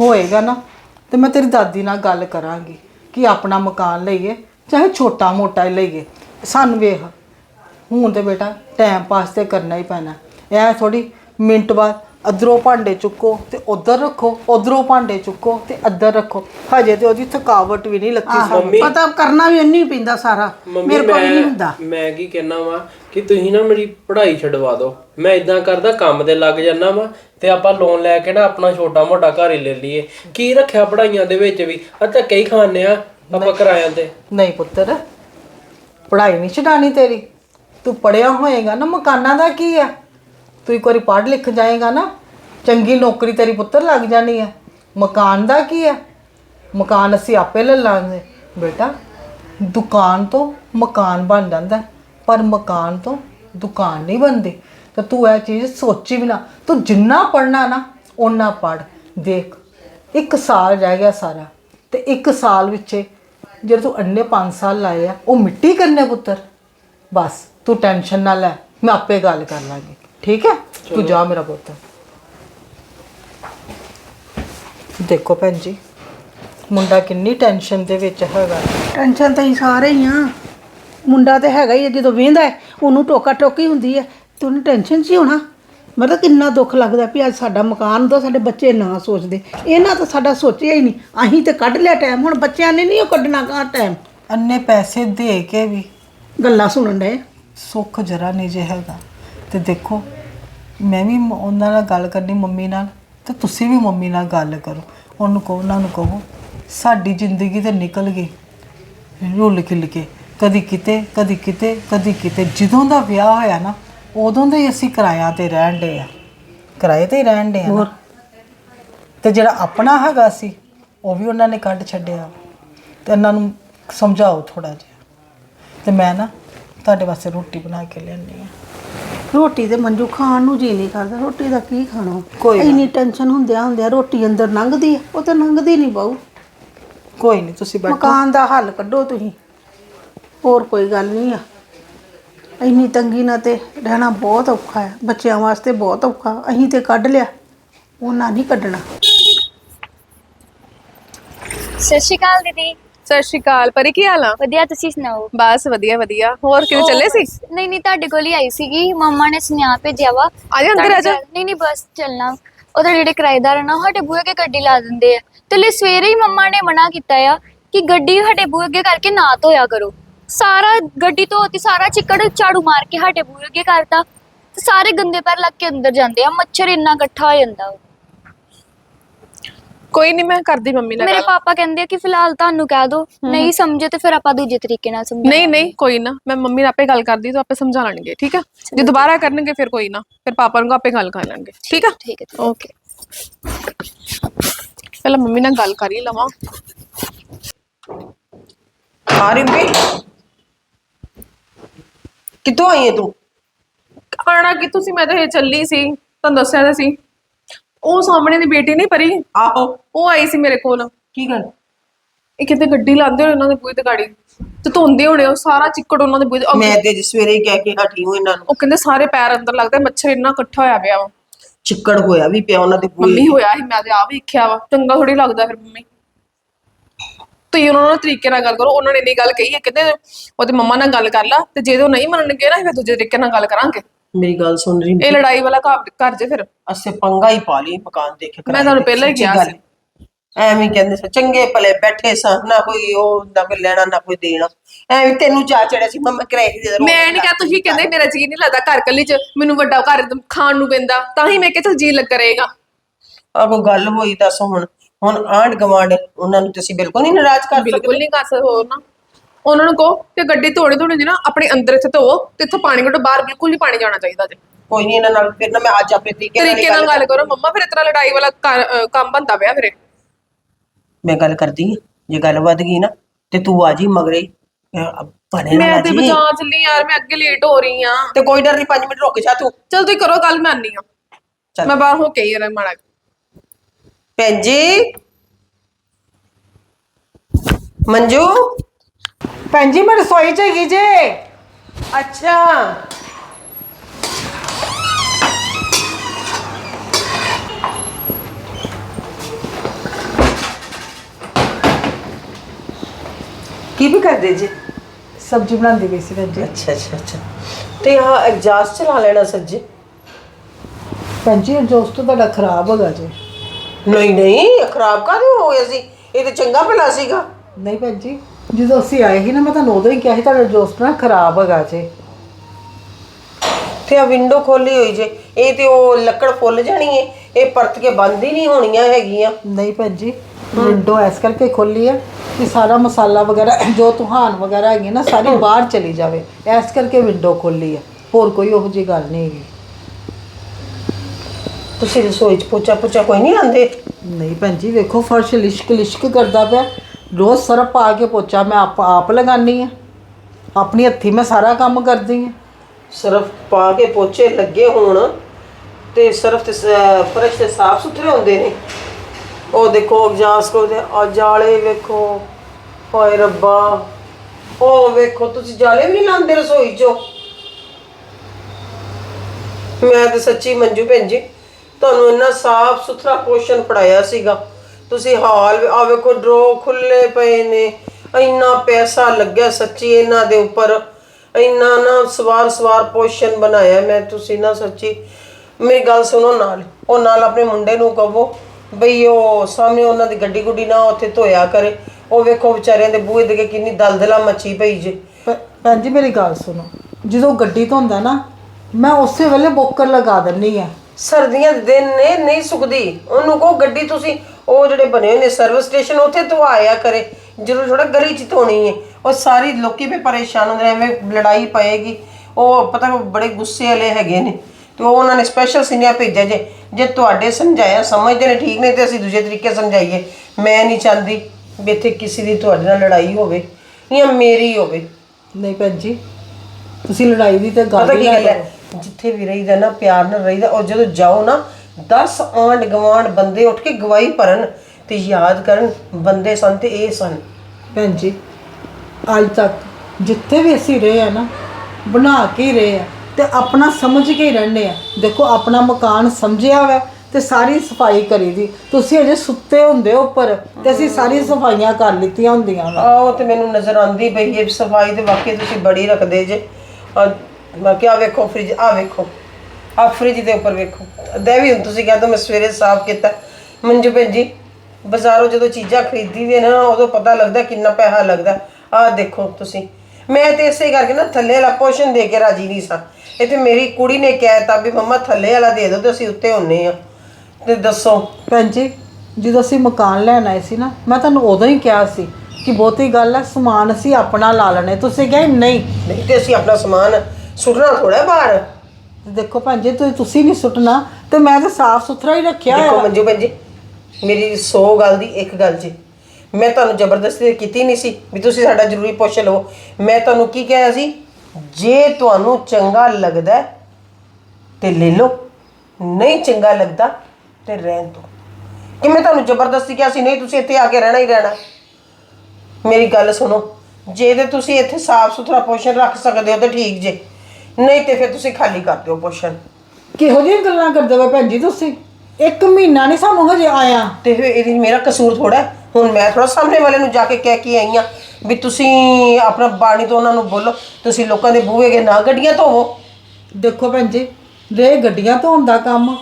ਹੋਏਗਾ ਨਾ ਤੇ ਮੈਂ ਤੇਰੀ ਦਾਦੀ ਨਾਲ ਗੱਲ ਕਰਾਂਗੀ ਕਿ ਆਪਣਾ ਮਕਾਨ ਲਈਏ ਚਾਹੇ ਛੋਟਾ ਮੋਟਾ ਹੀ ਲਈਏ। ਸਾਨੂੰ ਵੇਖ ਹੁਣ ਤੇ ਬੇਟਾ ਟਾਈਮ ਪਾਸ ਤੇ ਕਰਨਾ ਹੀ ਪੈਣਾ। ਐ ਥੋੜੀ ਮਿੰਟ ਬਾਅਦ ਅਧਰੋਂ ਭਾਂਡੇ ਚੁੱਕੋ ਤੇ ਉਧਰ ਰੱਖੋ ਉਧਰੋਂ ਭਾਂਡੇ ਚੁੱਕੋ ਤੇ ਅੱਧਰ ਰੱਖੋ। ਹਜੇ ਤੇ ਉਹਦੀ ਥਕਾਵਟ ਵੀ ਨਹੀਂ ਲੱਗੀ ਆਹੋ, ਪਤਾ ਕਰਨਾ ਵੀ ਇੰਨੀ ਪੈਂਦਾ ਸਾਰਾ। ਮੰਮੀ ਮੇਰੇ ਕੋਲ ਨਹੀਂ ਹੁੰਦਾ। ਮੈਂ ਮੈਂ ਕੀ ਕਹਿਣਾ ਵਾ ਕਿ ਤੁਸੀਂ ਨਾ ਮੇਰੀ ਪੜ੍ਹਾਈ ਛਡਵਾ ਦਿਓ। ਮੈਂ ਇਦਾਂ ਕਰਦਾ ਕੰਮ ਤੇ ਲੱਗ ਜਾਣਾ ਵਾ ਤੇ ਆਪਾਂ ਲੋਨ ਲੈ ਕੇ ਨਾ ਆਪਣਾ ਛੋਟਾ ਮੋਟਾ ਘਰ ਹੀ ਲੈ ਲਈਏ। ਕੀ ਰੱਖਿਆ ਪੜ੍ਹਾਈਆਂ ਦੇ ਵਿੱਚ ਵੀ? ਧੱਕੇ ਹੀ ਖਾਣੇ ਆ ਆਪਾਂ ਕਿਰਾਇਆਂ ਤੇ। ਨਹੀਂ ਪੁੱਤਰ ਪੜ੍ਹਾਈ ਨਹੀਂ ਛਡਾਣੀ ਤੇਰੀ। ਤੂੰ ਪੜਿਆ ਹੋਏਗਾ ਨਾ ਮਕਾਨਾਂ ਦਾ ਕੀ ਆ? ਤੂੰ ਇੱਕ ਵਾਰੀ ਪੜ੍ਹ ਲਿਖ ਜਾਏਗਾ ਨਾ, ਚੰਗੀ ਨੌਕਰੀ ਤੇਰੀ ਪੁੱਤਰ ਲੱਗ ਜਾਣੀ ਹੈ ਮਕਾਨ ਦਾ ਕੀ ਹੈ ਮਕਾਨ ਅਸੀਂ ਆਪੇ ਲੈ ਲਾਂਗੇ। ਬੇਟਾ, ਦੁਕਾਨ ਤੋਂ ਮਕਾਨ ਬਣ ਜਾਂਦਾ, ਪਰ ਮਕਾਨ ਤੋਂ ਦੁਕਾਨ ਨਹੀਂ ਬਣਦੀ। ਤਾਂ ਤੂੰ ਇਹ ਚੀਜ਼ ਸੋਚੀ ਵੀ ਨਾ। ਤੂੰ ਜਿੰਨਾ ਪੜਨਾ ਨਾ, ਓਨਾ ਪੜ ਦੇਖ, ਇੱਕ ਸਾਲ ਰਹਿ ਗਿਆ ਸਾਰਾ। ਤੇ ਇੱਕ ਸਾਲ ਵਿੱਚ ਜਿਹੜੇ ਤੂੰ ਅੰਨੇ 5 ਸਾਲ ਲਾਏ ਆ, ਉਹ ਮਿੱਟੀ ਕਰਨੇ ਪੁੱਤਰ। ਬਸ, ਤੂੰ ਟੈਨਸ਼ਨ ਨਾ ਲੈ, ਮੈਂ ਆਪੇ ਗੱਲ ਕਰ ਲਾਂਗੀ। ਠੀਕ ਹੈ? ਤੂੰ ਜਾ ਮੇਰਾ ਪੁੱਤ। ਦੇਖੋ ਭੈਣ ਜੀ ਮੁੰਡਾ ਕਿੰਨੀ ਟੈਨਸ਼ਨ ਦੇ ਵਿੱਚ ਹੈਗਾ। ਟੈਨਸ਼ਨ ਤਾਂ ਹੀ ਸਾਰੇ ਹੀ ਆ ਮੁੰਡਾ ਤੇ ਹੈਗਾ ਹੀ ਆ, ਜਦੋਂ ਵੇਂਦਾ ਉਹਨੂੰ ਟੋਕਾ ਟੋਕੀ ਹੁੰਦੀ ਹੈ। ਤੇ ਉਹਨੂੰ ਟੈਨਸ਼ਨ 'ਚ ਹੀ ਹੋਣਾ। ਮਤਲਬ ਕਿੰਨਾ ਦੁੱਖ ਲੱਗਦਾ ਵੀ ਅੱਜ ਸਾਡਾ ਮਕਾਨ ਦੋ ਸਾਡੇ ਬੱਚੇ ਨਾ ਸੋਚਦੇ। ਇਹਨਾਂ ਤਾਂ ਸਾਡਾ ਸੋਚਿਆ ਹੀ ਨਹੀਂ। ਅਸੀਂ ਤੇ ਕੱਢ ਲਿਆ ਟਾਈਮ ਹੁਣ ਬੱਚਿਆਂ ਨੇ ਨਹੀਂ ਉਹ ਕੱਢਣਾ ਕਾ ਟਾਈਮ ਅੰਨੇ ਪੈਸੇ ਦੇ ਕੇ ਵੀ ਗੱਲਾਂ ਸੁਣਨ ਦੇ ਸੁੱਖ ਜਰਾ ਨਹੀਂ ਜੇ ਹੈਗਾ। ਤੇ ਦੇਖੋ ਮੈਂ ਵੀ ਮ- ਉਹਨਾਂ ਨਾਲ ਗੱਲ ਕਰਨੀ ਮੰਮੀ ਨਾਲ ਤੇ ਤੁਸੀਂ ਵੀ ਮੰਮੀ ਨਾਲ ਗੱਲ ਕਰੋ। ਉਹਨੂੰ ਕਹੋ ਉਹਨਾਂ ਨੂੰ ਕਹੋ ਸਾਡੀ ਜ਼ਿੰਦਗੀ ਤੇ ਨਿਕਲ ਗਈ ਰੁੱਲ ਖਿੱਲ ਕੇ। ਕਦੀ ਕਿਤੇ ਕਦੀ ਕਿਤੇ ਕਦੀ ਕਿਤੇ। ਜਦੋਂ ਦਾ ਵਿਆਹ ਹੋਇਆ ਨਾ ਉਦੋਂ ਦੇ ਹੀ ਅਸੀਂ ਕਿਰਾਇਆ ਤੇ ਰਹਿਣ ਦੇ ਆ। ਕਿਰਾਏ ਤੇ ਹੀ ਰਹਿਣ ਦੇ ਆ ਨਾ। ਤੇ ਜਿਹੜਾ ਆਪਣਾ ਹੈਗਾ ਸੀ ਉਹ ਵੀ ਉਹਨਾਂ ਨੇ ਕੱਢ ਛੱਡਿਆ। ਤੇ ਇਹਨਾਂ ਨੂੰ ਸਮਝਾਓ ਥੋੜਾ ਜਿਹਾ। ਤੇ ਮੈਂ ਨਾ ਤੁਹਾਡੇ ਵਾਸਤੇ ਰੋਟੀ ਬਣਾ ਕੇ ਲਿਆਨੀ ਆ ਰੋਟੀ ਤੇ ਮੰਜੂ ਖਾਣ ਨੂੰ ਜੀ ਨਹੀਂ ਕਰਦਾ ਰੋਟੀ ਦਾ ਕੀ ਖਾਣਾ? ਕੋਈ ਨਾ। ਇੰਨੀ ਟੈਨਸ਼ਨ ਹੁੰਦਿਆਂ ਹੁੰਦਿਆਂ ਰੋਟੀ ਅੰਦਰ ਲੰਘਦੀ ਆ ਉਹ ਤਾਂ ਲੰਘਦੀ ਨਹੀਂ ਬਾਊ। ਕੋਈ ਨਹੀਂ ਤੁਸੀਂ ਬੈਠੋ। ਮਕਾਨ ਦਾ ਹੱਲ ਕੱਢੋ ਤੁਸੀਂ। ਹੋਰ ਕੋਈ ਗੱਲ ਨਹੀਂ ਆ। ਇੰਨੀ ਤੰਗੀ ਨਾਲ ਤੇ ਰਹਿਣਾ ਬਹੁਤ ਔਖਾ ਹੈ। ਬੱਚਿਆਂ ਵਾਸਤੇ ਬਹੁਤ ਔਖਾ। ਅਸੀਂ ਤੇ ਕੱਢ ਲਿਆ। ਉਹਨਾਂ ਨਹੀਂ ਕੱਢਣਾ। ਸਤਿ ਸ਼੍ਰੀ ਅਕਾਲ ਦੀਦੀ। ਸਤਿ ਸ਼੍ਰੀ ਅਕਾਲ ਪਰੀ ਕੀ ਹਾਲ ਆ? ਵਧੀਆ ਤੁਸੀਂ ਸੁਣਾਓ? ਬਸ ਵਧੀਆ ਵਧੀਆ। ਹੋਰ ਕਿਤੇ ਚੱਲੇ ਸੀ? ਨਹੀਂ ਨਹੀਂ ਤੁਹਾਡੇ ਕੋਲ ਹੀ ਆਈ ਸੀਗੀ। ਮੰਮਾ ਨੇ ਸੁਨੇਹਾ ਭੇਜਿਆ ਵਾ। ਆ ਜਾ ਅੰਦਰ ਆ ਜਾ। ਨਹੀਂ ਨਹੀਂ ਬਸ ਚੱਲਣਾ। ਉਹਦੇ ਜਿਹੜੇ ਕਿਰਾਏਦਾਰ ਆ ਨਾ ਸਾਡੇ ਬੂਹੇ ਅੱਗੇ ਗੱਡੀ ਲਾ ਦਿੰਦੇ ਆ। ਤੇ ਲਈ ਸਵੇਰੇ ਹੀ ਮੰਮਾ ਨੇ ਮਨਾ ਕੀਤਾ ਆ ਕਿ ਗੱਡੀ ਸਾਡੇ ਬੂਹੇ ਅੱਗੇ ਕਰਕੇ ਨਾ ਧੋਇਆ ਕਰੋ। ਸਾਰਾ ਗੱਡੀ ਧੋਤੀ ਸਾਰਾ ਚਿੱਕੜ ਝਾੜੂ ਮਾਰ ਕੇ ਸਾਡੇ ਬੂਹੇ ਅੱਗੇ ਕਰਤਾ। ਤੇ ਸਾਰੇ ਗੰਦੇ ਪੈਰ ਲੱਗ ਕੇ ਅੰਦਰ ਜਾਂਦੇ ਆ। ਮੱਛਰ ਇੰਨਾ ਇਕੱਠਾ ਹੋ ਜਾਂਦਾ। ਕੋਈ ਨਹੀਂ ਮੈਂ ਕਰਦੀ ਮੰਮੀ ਨਾਲ ਮੇਰੇ ਗੱਲ। ਪਾਪਾ ਕਹਿੰਦੇ ਆ ਕਿ ਫਿਲਹਾਲ ਤੁਹਾਨੂੰ ਕਹਿ ਦੋ ਨਹੀਂ ਸਮਝੇ ਤੇ ਫਿਰ ਆਪਾਂ ਦੂਜੇ ਤਰੀਕੇ ਨਾਲ ਸਮਝਾਂਗੇ ਨਹੀਂ ਨਹੀਂ ਕੋਈ ਨਾ ਮੈਂ ਮੰਮੀ ਨਾਲ ਆਪੇ ਗੱਲ ਕਰਦੀ ਤਾਂ ਆਪੇ ਸਮਝਾ ਲੈਣਗੇ ਠੀਕ ਆ? ਜੇ ਦੁਬਾਰਾ ਕਰਨਗੇ ਫਿਰ ਕੋਈ ਨਾ ਫਿਰ ਪਾਪਾ ਨੂੰ ਆਪੇ ਗੱਲ ਕਰ ਲਾਂਗੇ ਠੀਕ ਆ? ਠੀਕ ਹੈ ਓਕੇ ਪਹਿਲਾਂ ਮੰਮੀ ਨਾਲ ਗੱਲ ਕਰ ਹੀ ਲਵਾਂ। ਹਾਂ ਰਿੰਪੀ ਕਿੱਥੋਂ ਆਈ ਹੈ ਤੂੰ? ਆਣਾ ਕਿ ਤੁਸੀਂ ਮੈਂ ਤਾਂ ਇਹ ਚੱਲੀ ਸੀ ਤੁਹਾਨੂੰ ਦੱਸਿਆ ਤਾਂ ਸੀ। ਉਹ ਸਾਹਮਣੇ ਦੀ ਬੇਟੀ ਨਹੀਂ ਪਰੀ? ਆਹੋ। ਉਹ ਆਈ ਸੀ ਮੇਰੇ ਕੋਲ। ਕੀ ਗੱਲ? ਇਹ ਕਿਤੇ ਗੱਡੀ ਲਾਉਂਦੇ ਹੋਣੇ ਉਹਨਾਂ ਦੇ ਬੂਹੇ ਤੇ ਗਾੜੀ। ਤੇ ਧੋਂਦੇ ਹੋਣੇ ਉਹ ਸਾਰਾ ਚਿੱਕੜ ਉਹਨਾਂ ਦੇ ਬੂਹੇ ਤੇ। ਮੈਂ ਤੇ ਅੱਜ ਸਵੇਰੇ ਹੀ ਕਹਿ ਕੇ ਹਟੀ ਹੂੰ ਇਹਨਾਂ ਨੂੰ। ਉਹ ਕਹਿੰਦੇ ਸਾਰੇ ਪੈਰ ਅੰਦਰ ਲੱਗਦਾ ਮੱਛਰ ਇੰਨਾ ਇਕੱਠਾ ਹੋਇਆ ਪਿਆ ਵਾ। ਚਿੱਕੜ ਹੋਇਆ ਵੀ ਪਿਆ ਉਹਨਾਂ ਦੇ ਬੂਹੇ ਮੰਮੀ ਹੋਇਆ ਸੀ ਮੈਂ ਤੇ ਆ ਵੇਖਿਆ ਵਾ। ਚੰਗਾ ਥੋੜੀ ਲੱਗਦਾ ਫਿਰ ਮੰਮੀ। ਤੁਸੀਂ ਉਹਨਾਂ ਨਾਲ ਤਰੀਕੇ ਨਾਲ ਗੱਲ ਕਰੋ ਉਹਨਾਂ ਨੇ ਇੰਨੀ ਗੱਲ ਕਹੀ ਹੈ ਕਹਿੰਦੇ ਉਹਦੇ ਮੰਮਾ ਨਾਲ ਗੱਲ ਕਰ ਲਾ ਤੇ ਜੇ ਉਹ ਨਹੀਂ ਮੰਨਣਗੇ ਨਾ ਫਿਰ ਦੂਜੇ ਤਰੀਕੇ ਨਾਲ ਗੱਲ ਕਰਾਂਗੇ। ਮੇਰੀ ਗੱਲ ਸੁਣ ਰਹੀ ਇਹ ਲੜਾਈ ਵਾਲਾ ਘਰ ਘਰ ਜੇ ਫਿਰ? ਅਸੇ ਪੰਗਾ ਹੀ ਪਾ ਲਈ ਮਕਾਨ ਦੇਖ ਕੇ ਮੈਂ ਤੁਹਾਨੂੰ ਪਹਿਲਾਂ ਹੀ ਕਿਹਾ ਸੀ। ਐਵੇਂ ਕਹਿੰਦੇ ਸੀ ਚੰਗੇ ਭਲੇ ਬੈਠੇ ਸਾਂ ਨਾ ਕੋਈ ਉਹ ਨਾ ਕੋਈ ਲੈਣਾ ਨਾ ਕੋਈ ਦੇਣਾ। ਐਵੇਂ ਤੈਨੂੰ ਚਾ ਚੜਿਆ ਸੀ ਮੰਮਾ ਕਿਰਾਏ ਦੇ ਦੇ ਮੈਂ ਨਹੀਂ ਕਿਹਾ ਤੁਸੀਂ ਕਹਿੰਦੇ ਮੇਰਾ ਜੀ ਨਹੀਂ ਲੱਗਦਾ ਘਰ ਕੱਲੀ ਚ ਮੈਨੂੰ ਵੱਡਾ ਘਰ ਖਾਣ ਨੂੰ ਪੈਂਦਾ ਤਾਂ ਹੀ ਮੈਂ ਕਿਹਾ ਚਲ ਜੀ ਲੱਗ ਰਹੇਗਾ। ਆ ਕੋਈ ਗੱਲ ਹੋਈ ਦੱਸ ਹੁਣ। ਹੁਣ ਆਂਢ ਗਵਾਂਢ ਉਹਨਾਂ ਨੂੰ ਤੁਸੀਂ ਬਿਲਕੁਲ ਨਹੀਂ ਨਾਰਾਜ਼ ਕਰ ਬਿਲਕੁਲ ਸਕਦੇ। ਨਹੀਂ ਕਰ ਸਕਦੇ ਹੋਰ ਨਾ। ਉਹਨਾਂ ਨੂੰ ਕਹੋ ਕਿ ਗੱਡੀ ਧੋਣੀ ਧੋਣੀ ਦੀ ਨਾ ਆਪਣੇ ਅੰਦਰ ਇੱਥੇ ਧੋਵੋ ਤੇ ਇੱਥੋਂ ਪਾਣੀ ਕੱਢੋ ਬਾਹਰ ਬਿਲਕੁਲ ਨਹੀਂ ਪਾਣੀ ਜਾਣਾ ਚਾਹੀਦਾ ਜੇ। ਕੋਈ ਨਹੀਂ ਇਹਨਾਂ ਨਾਲ ਫਿਰ ਨਾ ਮੈਂ ਅੱਜ ਆਪਣੇ ਤਰੀਕੇ ਤਰੀਕੇ ਨਾਲ ਗੱਲ ਕਰੋ। ਮੰਮਾ ਫਿਰ ਇਤਨਾ ਲੜਾਈ ਵਾਲਾ ਕਰ- ਅਹ ਕੰਮ ਬੰਦਾ ਪਿਆ ਫਿਰੇ ਮੈਂ ਗੱਲ ਕਰਦੀ ਹਾਂ। ਜੇ ਗੱਲ ਵੱਧ ਗਈ ਨਾ ਤੇ ਤੂੰ ਆ ਜੀ ਮਗਰੇ ਅਹ ਬਣੇ ਨਾ ਮੈਂ ਤੇ ਜੀ। ਬਚਾਅ ਚੱਲੀ ਯਾਰ ਮੈਂ ਅੱਗੇ ਲੇਟ ਹੋ ਰਹੀ ਆ ਤੇ ਕੋਈ ਡਰ ਨਹੀਂ 5 ਮਿੰਟ ਰੁਕ ਜਾ ਤੂੰ। ਚਲ ਤੁਸੀਂ ਕਰੋ ਗੱਲ ਮੈਂ ਆਨੀ ਆ ਚੱਲ। ਮੈਂ ਬਾਹਰ ਹੋ ਕੇ ਹੀ ਆ ਮਾੜਾ ਭੈਣ ਜੀ। ਮੰਜੂ? ਭੈਣ ਜੀ ਮੈਂ ਰਸੋਈ ਚ ਹੈਗੀ ਜੇ ਅੱਛਾ ਕੀ ਵੀ ਕਰਦੇ ਜੀ ਸਬਜ਼ੀ ਬਣਾਉਂਦੀ ਪਈ ਸੀ ਭੈਣ ਜੀ ਅੱਛਾ ਅੱਛਾ ਅੱਛਾ ਤੇ ਆਹ ਐਗਜ਼ਾਸਟ ਚਲਾ ਲੈਣਾ ਸੱਜੇ ਭੈਣ ਜੀ ਐਗਜ਼ੌਸਟ ਤੁਹਾਡਾ ਖਰਾਬ ਹੈਗਾ ਜੇ। ਨਹੀਂ ਨਹੀਂ ਇਹ ਖਰਾਬ ਕਾਹਦੇ ਹੋ ਗਿਆ ਸੀ ਇਹ ਤਾਂ ਚੰਗਾ ਭਲਾ ਸੀਗਾ ਨਹੀਂ ਭੈਣ ਜੀ ਜਦੋਂ ਅਸੀਂ ਆਏ ਸੀ ਨਾ ਮੈਂ ਤੁਹਾਨੂੰ ਉਦੋਂ ਹੀ ਕਿਹਾ ਸੀ ਤੁਹਾਡਾ ਐਗਜ਼ੌਸਟ ਨਾ ਖਰਾਬ ਹੈਗਾ ਜੇ। ਤੇ ਆ ਵਿੰਡੋ ਖੋਲੀ ਹੋਈ ਜੇ ਇਹ ਤੇ ਉਹ ਲੱਕੜ ਫੁੱਲ ਜਾਣੀ ਏ ਇਹ ਪਰਤ ਕੇ ਬੰਦ ਹੀ ਨਹੀਂ ਹੋਣੀਆਂ ਹੈਗੀਆਂ। ਨਹੀਂ ਭੈਣ ਜੀ ਵਿੰਡੋ ਇਸ ਕਰਕੇ ਖੋਲੀ ਹੈ ਕਿ ਸਾਰਾ ਮਸਾਲਾ ਵਗੈਰਾ ਜੋ ਤੁਹਾਨ ਵਗੈਰਾ ਹੈਗੀ ਨਾ ਸਾਰੀ ਬਾਹਰ ਚਲੀ ਜਾਵੇ। ਇਸ ਕਰਕੇ ਵਿੰਡੋ ਖੋਲੀ ਹੈ ਹੋਰ ਕੋਈ ਉਹੋ ਜਿਹੀ ਗੱਲ ਨਹੀਂ ਹੈਗੀ। ਤੁਸੀਂ ਰਸੋਈ ਚ ਪੋਚਾ ਪੋਚਾ ਕੋਈ ਨਹੀਂ ਆਂਦੇ ਨਹੀਂ ਭੈਣ ਜੀ ਵੇਖੋ ਫਰਸ਼ ਲਿਸ਼ਕ ਲਿਸ਼ਕ ਕਰਦਾ ਪਿਆ। ਰੋਜ਼ ਸਰਫ ਪਾ ਕੇ ਪੋਚਾ ਮੈਂ ਆਪ ਆਪ ਲਗਾਨੀ ਆ। ਆਪਣੀ ਹੱਥੀ ਮੈਂ ਸਾਰਾ ਕੰਮ ਕਰਦੀ ਹਾਂ ਸਰਫ ਪਾ ਕੇ ਪੋਚੇ ਲੱਗੇ ਹੋਣ ਤੇ ਸਰਫ ਤੇ ਸ- ਫਰਸ਼ ਤੇ ਸਾਫ਼ ਸੁਥਰੇ ਹੁੰਦੇ ਨੇ। ਉਹ ਦੇਖੋ ਐਗਜ਼ਾਸ ਕੋ ਦੇ ਆ ਜਾਲੇ ਵੇਖੋ, ਹਾਏ ਰੱਬਾ। ਉਹ ਵੇਖੋ, ਤੁਸੀਂ ਜਾਲੇ ਵੀ ਨਹੀਂ ਲਾਉਂਦੇ ਰਸੋਈ ਚੋਂ। ਮੈਂ ਤੇ ਸੱਚੀ ਮੰਜੂ ਭੈਣ ਜੀ, ਤੁਹਾਨੂੰ ਇੰਨਾ ਸਾਫ਼ ਸੁਥਰਾ ਪੋਸ਼ਨ ਪੜਾਇਆ ਸੀਗਾ। ਤੁਸੀਂ ਹਾਲ ਆ ਵੇਖੋ ਡਰੋ ਖੁੱਲੇ ਪਏ ਨੇ। ਇੰਨਾ ਪੈਸਾ ਲੱਗਿਆ ਸੱਚੀ ਇਹਨਾਂ ਦੇ ਉੱਪਰ। ਇੰਨਾ ਨਾ ਸਵਾਰ ਸਵਾਰ ਪੋਸ਼ਨ ਬਣਾਇਆ ਮੈਂ ਤੁਸੀਂ ਨਾ ਸੱਚੀ। ਮੇਰੀ ਗੱਲ ਸੁਣੋ ਨਾਲ। ਉਹ ਨਾਲ ਆਪਣੇ ਮੁੰਡੇ ਨੂੰ ਕਹੋ ਬਈ ਉਹ ਸਾਹਮਣੇ ਉਹਨਾਂ ਦੀ ਗੱਡੀ ਗੁੱਡੀ ਨਾ ਉੱਥੇ ਧੋਇਆ ਕਰੇ। ਉਹ ਵੇਖੋ ਵਿਚਾਰਿਆਂ ਦੇ ਬੂਹੇ ਦੇ ਕਿੰਨੀ ਦਲਦਲਾ ਮੱਚੀ ਪਈ ਜੇ। ਭੈਣ ਜੀ ਮੇਰੀ ਗੱਲ ਸੁਣੋ। ਜਦੋਂ ਗੱਡੀ ਧੋਂਦਾ ਨਾ ਮੈਂ ਉਸੇ ਵੇਲੇ ਬੋਕਰ ਲਗਾ ਦਿੰਨੀ ਆ। ਸਰਦੀਆਂ ਦੇ ਦਿਨ ਨੇ ਨਹੀਂ ਸੁੱਕਦੀ। ਉਹਨੂੰ ਕਹੋ ਗੱਡੀ ਤੁਸੀਂ ਉਹ ਜਿਹੜੇ ਬਣੇ ਹੋਏ ਨੇ ਸਰਵਿਸ ਸਟੇਸ਼ਨ ਉੱਥੇ ਧਵਾਇਆ ਕਰੇ। ਜਦੋਂ ਥੋੜਾ ਗਲੀ ਚ ਧੋਣੀ ਹੈ। ਉਹ ਸਾਰੀ ਲੋਕੀ ਵੀ ਪਰੇਸ਼ਾਨ ਹੁੰਦੇ ਨੇ ਐਵੇਂ ਲੜਾਈ ਪਏਗੀ। ਉਹ ਪਤਾ ਬੜੇ ਗੁੱਸੇ ਵਾਲੇ ਹੈਗੇ ਨੇ। ਤੇ ਉਹ ਉਹਨਾਂ ਨੇ ਸਪੈਸ਼ਲ ਸਿਨਿਆ ਭੇਜਿਆ ਜੇ। ਜੇ ਤੁਹਾਡੇ ਸਮਝਾਇਆ ਸਮਝਦੇ ਨੇ ਠੀਕ ਨੇ ਤੇ ਅਸੀਂ ਦੂਜੇ ਤਰੀਕੇ ਸਮਝਾਈਏ। ਮੈਂ ਨਹੀਂ ਚਾਹੁੰਦੀ ਵੀ ਇੱਥੇ ਕਿਸੇ ਦੀ ਤੁਹਾਡੇ ਨਾਲ ਲੜਾਈ ਹੋਵੇ ਜਾਂ ਮੇਰੀ ਹੋਵੇ। ਨਹੀਂ ਭੈਣ ਜੀ ਤੁਸੀਂ ਲੜਾਈ ਦੀ ਤੇ ਗੱਲ ਪਤਾ ਹੀ ਕੀ ਗੱਲ ਹੈ? ਜਿੱਥੇ ਵੀ ਰਹੀਦਾ ਨਾ ਪਿਆਰ ਨਾਲ ਰਹੀਦਾ ਔਰ ਜਦੋਂ ਜਾਓ ਨਾ 10 ਆਂਡ ਗਵਾਂਡ ਬੰਦੇ ਉੱਠ ਕੇ ਗਵਾਹੀ ਭਰਨ ਤੇ ਯਾਦ ਕਰਨ ਬੰਦੇ ਸਨ ਤੇ ਇਹ ਸਨ। ਭੈਣ ਜੀ ਅੱਜ ਤੱਕ ਜਿੱਥੇ ਵੀ ਅਸੀਂ ਰਹੇ ਆ ਨਾ ਬਣਾ ਕੇ ਹੀ ਰਹੇ ਆ ਤੇ ਆਪਣਾ ਸਮਝ ਕੇ ਹੀ ਰਹਿੰਦੇ ਆ। ਦੇਖੋ ਆਪਣਾ ਮਕਾਨ ਸਮਝਿਆ ਵਾ ਤੇ ਸਾਰੀ ਸਫ਼ਾਈ ਕਰੀ ਦੀ। ਤੁਸੀਂ ਅਜੇ ਸੁੱਤੇ ਹੁੰਦੇ ਹੋ ਉੱਪਰ ਤੇ ਅਸੀਂ ਸਾਰੀ ਸਫਾਈਆਂ ਕਰ ਲਿੱਤੀਆਂ ਹੁੰਦੀਆਂ ਵਾ। ਆਹ ਉਹ ਤੇ ਮੈਨੂੰ ਨਜ਼ਰ ਆਂਦੀ ਪਈ ਇਹ ਸਫ਼ਾਈ ਤੇ ਵਾਕਈ ਤੁਸੀਂ ਬੜੀ ਰੱਖਦੇ ਜੇ। ਆ ਮੈਂ ਕਿਹਾ ਵੇਖੋ ਫ੍ਰਿਜ ਆ ਵੇਖੋ। ਆ ਫ੍ਰਿਜ ਦੇ ਉੱਪਰ ਵੇਖੋ। ਦੇ ਵੀ ਹੁਣ ਤੁਸੀਂ ਕਹਿੰਦੇ ਮੈਂ ਸਵੇਰੇ ਸਾਫ਼ ਕੀਤਾ। ਮੰਜੂ ਭੈਣ ਜੀ ਬਾਜ਼ਾਰੋਂ ਜਦੋਂ ਚੀਜ਼ਾਂ ਖਰੀਦੀ ਦੀ ਨਾ ਉਦੋਂ ਪਤਾ ਲੱਗਦਾ ਕਿੰਨਾ ਪੈਸਾ ਲੱਗਦਾ। ਆਹ ਦੇਖੋ ਤੁਸੀਂ। ਮੈਂ ਤੇ ਇਸੇ ਕਰਕੇ ਨਾ ਥੱਲੇ ਵਾਲਾ ਪੋਸ਼ਨ ਦੇ ਕੇ ਰਾਜੀ ਨਹੀਂ ਸਾਂ। ਇਹ ਤੇ ਮੇਰੀ ਕੁੜੀ ਨੇ ਕਹਿਤਾ ਵੀ ਮੰਮਾ ਥੱਲੇ ਵਾਲਾ ਦੇ ਦਿਓ ਤੇ ਅਸੀਂ ਉੱਤੇ ਹੁੰਨੇ ਆ। ਤੇ ਦੱਸੋ। ਭੈਣ ਜੀ ਜਦੋਂ ਅਸੀਂ ਮਕਾਨ ਲੈਣ ਆਏ ਸੀ ਨਾ ਮੈਂ ਤੁਹਾਨੂੰ ਉਦੋਂ ਹੀ ਕਿਹਾ ਸੀ ਕਿ ਬਹੁਤੀ ਗੱਲ ਹੈ ਸਮਾਨ ਅਸੀਂ ਆਪਣਾ ਲਾ ਲੈਣੇ। ਤੁਸੀਂ ਕਹੇ ਨਹੀਂ। ਨਹੀਂ ਤੇ ਅਸੀਂ ਆਪਣਾ ਸਮਾਨ ਸੁੱਟਣਾ ਥੋੜਾ ਬਾਹਰ। ਤੇ ਦੇਖੋ ਭੈਣ ਜੀ ਤੁਸੀਂ ਤੁਸੀਂ ਨਹੀਂ ਸੁੱਟਣਾ ਤੇ ਮੈਂ ਤਾਂ ਸਾਫ਼ ਸੁਥਰਾ ਹੀ ਰੱਖਿਆ ਦੇਖੋ ਮੰਜੂ ਭੈਣ ਜੀ ਮੇਰੀ 100 ਗੱਲ ਦੀ ਇੱਕ ਗੱਲ ਜੀ। ਮੈਂ ਤੁਹਾਨੂੰ ਜ਼ਬਰਦਸਤੀ ਕੀਤੀ ਨਹੀਂ ਸੀ ਵੀ ਤੁਸੀਂ ਸਾਡਾ ਜ਼ਰੂਰੀ ਪੁੱਛ ਲਓ ਮੈਂ ਤੁਹਾਨੂੰ ਕੀ ਕਿਹਾ ਸੀ? ਜੇ ਤੁਹਾਨੂੰ ਚੰਗਾ ਲੱਗਦਾ ਹੈ, ਤੇ ਲੈ ਲਓ। ਨਹੀਂ ਚੰਗਾ ਲੱਗਦਾ ਤੇ ਰਹਿਣ ਦਿਓ। ਕਿ ਮੈਂ ਤੁਹਾਨੂੰ ਜ਼ਬਰਦਸਤੀ ਕਿਹਾ ਸੀ? ਨਹੀਂ ਤੁਸੀਂ ਇੱਥੇ ਆ ਕੇ ਰਹਿਣਾ ਹੀ ਰਹਿਣਾ। ਮੇਰੀ ਗੱਲ ਸੁਣੋ ਜੇ ਤੇ ਤੁਸੀਂ ਇੱਥੇ ਸਾਫ਼ ਸੁਥਰਾ ਪੋਸ਼ਨ ਰੱਖ ਸਕਦੇ ਹੋ ਤਾਂ ਠੀਕ ਜੇ। ਨਹੀਂ ਤੇ ਫਿਰ ਤੁਸੀਂ ਖਾਲੀ ਕਰ ਦਿਓ ਪੋਸ਼ਨ। ਕਿਹੋ ਜਿਹੀਆਂ ਗੱਲਾਂ ਕਰਦੇ ਹੋ ਭੈਣ ਜੀ ਤੁਸੀਂ? ਇੱਕ ਮਹੀਨਾ ਨਹੀਂ ਸਾਨੂੰ ਹਜੇ ਆਇਆ। ਤੇ ਫਿਰ ਇਹਦੀ ਮੇਰਾ ਕਸੂਰ ਥੋੜਾ। ਹੁਣ ਮੈਂ ਥੋੜਾ ਸਾਹਮਣੇ ਵਾਲੇ ਨੂੰ ਜਾ ਕੇ ਕਹਿ ਕੇ ਆਈ ਆ ਵੀ ਤੁਸੀਂ ਆਪਣਾ ਬਾਣੀ ਤੋਂ ਉਹਨਾਂ ਨੂੰ ਬੋਲੋ ਤੁਸੀਂ ਲੋਕਾਂ ਦੇ ਬੂਹੇ ਅਗੇ ਨਾ ਗੱਡੀਆਂ ਧੋਵੋ। ਦੇਖੋ ਭੈਣ ਜੀ ਜੇ ਗੱਡੀਆਂ ਧੋਣ ਦਾ ਕੰਮ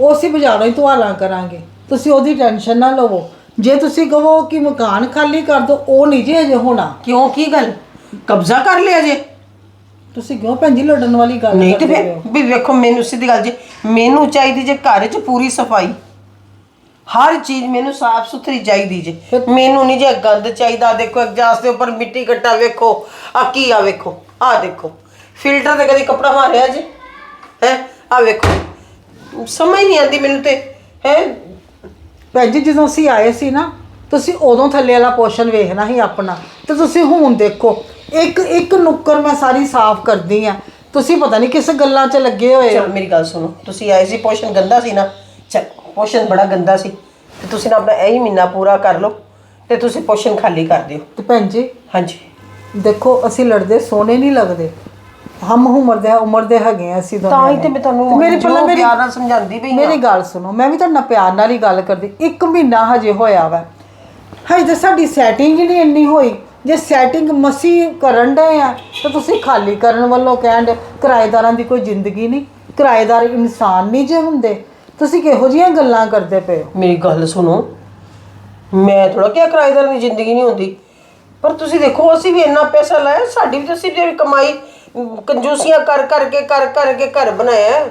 ਉਹ ਅਸੀਂ ਬਾਜ਼ਾਰੋਂ ਹੀ ਧਵਾਲਾਂ ਕਰਾਂਗੇ। ਤੁਸੀਂ ਉਹਦੀ ਟੈਨਸ਼ਨ ਨਾ ਲਵੋ। ਜੇ ਤੁਸੀਂ ਕਹੋ ਕਿ ਮਕਾਨ ਖਾਲੀ ਕਰ ਦਿਓ ਉਹ ਨਹੀਂ ਜੀ ਅਜੇ ਹੋਣਾ। ਕਿਉਂ? ਕੀ ਗੱਲ? ਕਬਜ਼ਾ ਕਰ ਲਿਆ ਜੇ? ਤੁਸੀਂ ਕਿਉਂ ਭੈਣ ਜੀ ਲੜਨ ਵਾਲੀ ਗੱਲ ਨਹੀਂ ਤੇ ਕਰਦੇ ਫਿਰ ਪਏ ਹੋ? ਵੀ ਵੇਖੋ ਮੈਨੂੰ ਸਿੱਧੀ ਗੱਲ ਜੀ ਮੈਨੂੰ ਚਾਹੀਦੀ ਜੇ ਘਰ 'ਚ ਪੂਰੀ ਸਫ਼ਾਈ। ਹਰ ਚੀਜ਼ ਮੈਨੂੰ ਸਾਫ਼ ਸੁਥਰੀ ਚਾਹੀਦੀ ਜੇ। ਮੈਨੂੰ ਨਹੀਂ ਜੇ ਗੰਦ ਚਾਹੀਦਾ ਦੇਖੋ ਐਗਜ਼ਾਸਟ ਦੇ ਉੱਪਰ ਮਿੱਟੀ ਘੱਟਾ ਵੇਖੋ ਆ ਕੀ ਆ ਵੇਖੋ ਆ ਦੇਖੋ। ਫਿਲਟਰ ਤੇ ਕਦੀ ਕੱਪੜਾ ਮਾਰਿਆ ਜੇ? ਹੈ? ਆ ਵੇਖੋ। ਸਮਝ ਨਹੀਂ ਆਉਂਦੀ ਮੈਨੂੰ ਤੇ ਹੈ? ਭੈਣ ਜੀ ਜਦੋਂ ਅਸੀਂ ਆਏ ਸੀ ਨਾ ਤੁਸੀਂ ਉਦੋਂ ਥੱਲੇ ਵਾਲਾ ਪੋਰਸ਼ਨ ਵੇਖਣਾ ਸੀ ਆਪਣਾ। ਤੇ ਤੁਸੀਂ ਹੁਣ ਦੇਖੋ ਇੱਕ ਇੱਕ ਨੁੱਕਰ ਮੈਂ ਸਾਰੀ ਸਾਫ਼ ਕਰਦੀ ਆ ਤੁਸੀਂ ਪਤਾ ਨਹੀਂ ਕਿਸ ਗੱਲਾਂ 'ਚ ਲੱਗੇ ਹੋਏ ਹੋ। ਚਲ ਮੇਰੀ ਗੱਲ ਸੁਣੋ। ਤੁਸੀਂ ਆਏ ਸੀ ਪੋਸ਼ਨ ਗੰਦਾ ਸੀ ਨਾ? ਪੋਸ਼ਨ ਬੜਾ ਗੰਦਾ ਸੀ। ਤੇ ਤੁਸੀਂ ਨਾ ਆਪਣਾ ਇਹੀ ਮਹੀਨਾ ਪੂਰਾ ਕਰ ਲਓ ਤੇ ਤੁਸੀਂ ਪੋਸ਼ਨ ਖਾਲੀ ਕਰ ਦਿਓ। ਤੇ ਭੈਣ ਜੀ ਹਾਂਜੀ। ਦੇਖੋ ਅਸੀਂ ਲੜਦੇ ਸੋਹਣੇ ਨਹੀਂ ਲੱਗਦੇ। ਹਮ ਉਮਰ ਦੇ ਉਮਰ ਦੇ ਹੈਗੇ ਆ ਅਸੀਂ ਦੋਨੇ ਤਾਂ ਹੀ ਤੇ ਮੈਂ ਤੁਹਾਨੂੰ ਮੇਰੀ ਜੋ ਪਹਿਲਾਂ ਮੇਰੀ ਪਿਆਰ ਨਾਲ ਸਮਝਾਉਂਦੀ ਪਈ ਹਾਂ। ਮੇਰੀ ਗੱਲ ਸੁਣੋ ਮੈਂ ਵੀ ਤੁਹਾਡੇ ਨਾਲ ਪਿਆਰ ਨਾਲ ਹੀ ਗੱਲ ਕਰਦੀ। ਇੱਕ ਮਹੀਨਾ ਹਜੇ ਹੋਇਆ ਵਾ। ਹਜੇ ਤਾਂ ਸਾਡੀ ਸੈਟਿੰਗ ਹੀ ਨਹੀਂ ਇੰਨੀ ਹੋਈ। ਜੇ ਸੈਟਿੰਗ ਮਸੀ ਕਰਨ ਡਏ ਆ ਤਾਂ ਤੁਸੀਂ ਖਾਲੀ ਕਰਨ ਵੱਲੋਂ ਕਹਿਣ ਦੇ ਕਿਰਾਏਦਾਰਾਂ ਦੀ ਕੋਈ ਜ਼ਿੰਦਗੀ ਨਹੀਂ ਕਿਰਾਏਦਾਰ ਇਨਸਾਨ ਨਹੀਂ ਜੇ ਹੁੰਦੇ। ਤੁਸੀਂ ਕਿਹੋ ਜਿਹੀਆਂ ਗੱਲਾਂ ਕਰਦੇ ਪਏ ਹੋ? ਮੇਰੀ ਗੱਲ ਸੁਣੋ ਮੈਂ ਥੋੜਾ ਕਿਹਾ ਕਿਰਾਏਦਾਰ ਦੀ ਜ਼ਿੰਦਗੀ ਨਹੀਂ ਹੁੰਦੀ। ਪਰ ਤੁਸੀਂ ਦੇਖੋ ਅਸੀਂ ਵੀ ਇੰਨਾ ਪੈਸਾ ਲਾਇਆ ਸਾਡੀ ਵੀ ਤਾਂ ਅਸੀਂ ਵੀ ਕਮਾਈ ਅਮ, ਕੰਜੂਸੀਆਂ ਕਰ ਕਰਕੇ ਕਰ ਕਰਕੇ ਘਰ ਬਣਾਇਆ। ਹੈ।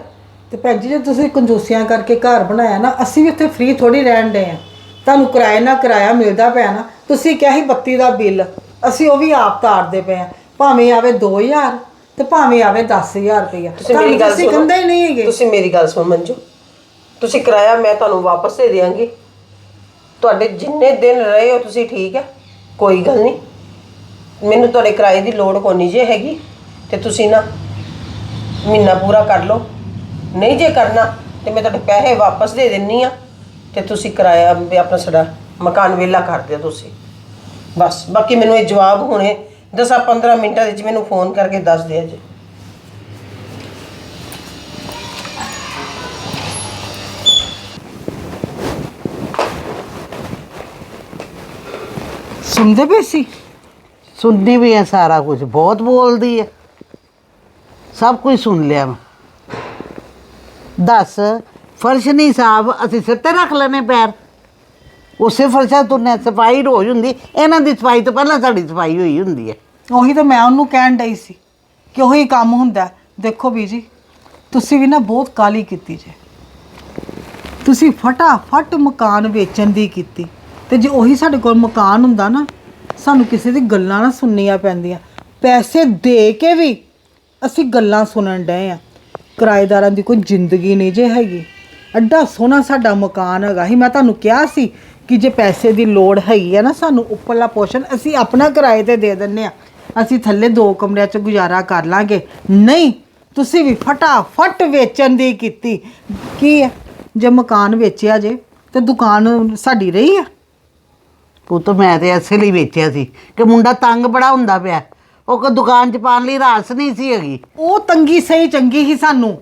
ਤੇ ਭੈਣ ਜੀ ਜੇ ਤੁਸੀਂ ਕੰਜੂਸੀਆਂ ਕਰਕੇ ਘਰ ਬਣਾਇਆ ਨਾ ਅਸੀਂ ਵੀ ਇੱਥੇ ਫ੍ਰੀ ਥੋੜੀ ਰਹਿਣ ਦੇ ਆ। ਤੁਹਾਨੂੰ ਕਿਰਾਏ ਨਾਲ ਕਿਰਾਇਆ ਮਿਲਦਾ ਪਿਆ ਨਾ ਤੁਸੀਂ ਕਿਹਾ ਸੀ ਬੱਤੀ ਦਾ ਬਿੱਲ। ਅਸੀਂ ਉਹ ਵੀ ਆਪ ਤਾਰਦੇ ਪਏ ਆ। ਭਾਵੇਂ ਆਵੇ 2000 ਤੇ ਭਾਵੇਂ ਆਵੇ 10000 ਰੁਪਇਆ ਤੁਸੀਂ ਮੇਰੀ ਗੱਲ ਸੁਣੋ। ਕਹਿੰਦੇ ਹੀ ਨਹੀਂ ਹੈਗੇ। ਤੁਸੀਂ ਮੇਰੀ ਗੱਲ ਸੁਣ ਮੰਜੂ। ਤੁਸੀਂ ਕਿਰਾਇਆ ਮੈਂ ਤੁਹਾਨੂੰ ਵਾਪਸ ਦੇ ਦਿਆਂਗੀ। ਤੁਹਾਡੇ ਜਿੰਨੇ ਦਿਨ ਰਹੇ ਹੋ ਤੁਸੀਂ ਠੀਕ ਹੈ। ਕੋਈ ਗੱਲ ਨਹੀਂ। ਮੈਨੂੰ ਤੁਹਾਡੇ ਕਿਰਾਏ ਦੀ ਲੋੜ ਕੋਨੀ ਜੇ ਹੈਗੀ ਤੇ ਤੁਸੀਂ ਨਾ ਮਹੀਨਾ ਪੂਰਾ ਕਰ ਲਓ। ਨਹੀਂ ਜੇ ਕਰਨਾ ਤੇ ਮੈਂ ਤੁਹਾਡੇ ਪੈਸੇ ਵਾਪਸ ਦੇ ਦਿੰਨੀ ਆ। ਤੇ ਤੁਸੀਂ ਕਿਰਾਇਆ ਵੀ ਆਪਣਾ ਸਾਡਾ ਮਕਾਨ ਵਿਹਲਾ ਕਰ ਦਿਓ ਤੁਸੀਂ। ਬਸ, ਬਾਕੀ ਮੈਨੂੰ ਇਹ ਜਵਾਬ ਹੁਣੇ 10 15 ਮਿੰਟਾਂ ਦੇ ਵਿੱਚ ਮੈਨੂੰ ਫੋਨ ਕਰਕੇ ਦੱਸ ਦਿਆ ਜੀ। ਸੁਣਦੇ ਪਏ ਸੀ? ਸੁਣਦੀ ਵੀ ਹੈ ਸਾਰਾ ਕੁਝ ਬਹੁਤ ਬੋਲਦੀ ਹੈ ਸਭ ਕੁਝ ਸੁਣ ਲਿਆ ਮੈਂ। ਦੱਸ, ਫਰਸ਼ ਨਹੀਂ ਸਾਫ਼, ਅਸੀਂ ਸਿੱਧੇ ਤੇ ਰੱਖ ਲੈਣੇ ਪੈਰ। ਉਸੇ ਫਰਸ਼ਾਂ ਤੁਰਨੇ ਸਫ਼ਾਈ ਰੋਜ਼ ਹੁੰਦੀ, ਇਹਨਾਂ ਦੀ ਸਫ਼ਾਈ ਤੋਂ ਪਹਿਲਾਂ ਸਾਡੀ ਸਫ਼ਾਈ ਹੋਈ ਹੁੰਦੀ ਹੈ। ਉਹੀ ਤਾਂ ਮੈਂ ਉਹਨੂੰ ਕਹਿਣ ਡਈ ਸੀ ਕਿ ਉਹੀ ਕੰਮ ਹੁੰਦਾ ਹੈ। ਦੇਖੋ ਬੀਜੀ ਤੁਸੀਂ ਵੀ ਨਾ ਬਹੁਤ ਕਾਲੀ ਕੀਤੀ ਜੇ। ਤੁਸੀਂ ਫਟਾਫਟ ਮਕਾਨ ਵੇਚਣ ਦੀ ਕੀਤੀ। ਤੇ ਜੇ ਉਹੀ ਸਾਡੇ ਕੋਲ ਮਕਾਨ ਹੁੰਦਾ ਨਾ, ਸਾਨੂੰ ਕਿਸੇ ਦੀ ਗੱਲਾਂ ਨਾ ਸੁਣਨੀਆਂ ਪੈਂਦੀਆਂ। ਪੈਸੇ ਦੇ ਕੇ ਵੀ ਅਸੀਂ ਗੱਲਾਂ ਸੁਣਨ ਡਏ ਆ ਕਿਰਾਏਦਾਰਾਂ ਦੀ ਕੋਈ ਜ਼ਿੰਦਗੀ ਨਹੀਂ ਜੇ ਹੈਗੀ। ਐਡਾ ਸੋਹਣਾ ਸਾਡਾ ਮਕਾਨ ਹੈਗਾ ਸੀ। ਮੈਂ ਤੁਹਾਨੂੰ ਕਿਹਾ ਸੀ ਕਿ ਜੇ ਪੈਸੇ ਦੀ ਲੋੜ ਹੈਗੀ ਹੈ ਨਾ, ਸਾਨੂੰ ਉੱਪਰਲਾ ਪੋਰਸ਼ਨ ਅਸੀਂ ਆਪਣਾ ਕਿਰਾਏ ਤੇ ਦੇ ਦਿੰਨੇ ਆ। ਅਸੀਂ ਥੱਲੇ ਦੋ ਕਮਰਿਆਂ 'ਚ ਗੁਜ਼ਾਰਾ ਕਰ ਲਾਂਗੇ। ਨਹੀਂ, ਤੁਸੀਂ ਵੀ ਫਟਾਫਟ ਵੇਚਣ ਦੀ ਕੀਤੀ। ਕੀ ਹੈ ਜੇ ਮਕਾਨ ਵੇਚਿਆ ਜੇ, ਤੇ ਦੁਕਾਨ ਸਾਡੀ ਰਹੀ ਆ? ਪੁੱਤ, ਮੈਂ ਤੇ ਐਸੇ ਲਈ ਵੇਚਿਆ ਸੀ ਕਿ ਮੁੰਡਾ ਤੰਗ ਬੜਾ ਹੁੰਦਾ ਪਿਆ। ਉਹ ਕੋ ਦੁਕਾਨ 'ਚ ਪਾਣ ਲਈ ਰਾਸ ਨਹੀਂ ਸੀ ਹੈਗੀ। ਉਹ ਤੰਗੀ ਸਹੀ ਚੰਗੀ ਹੀ ਸਾਨੂੰ।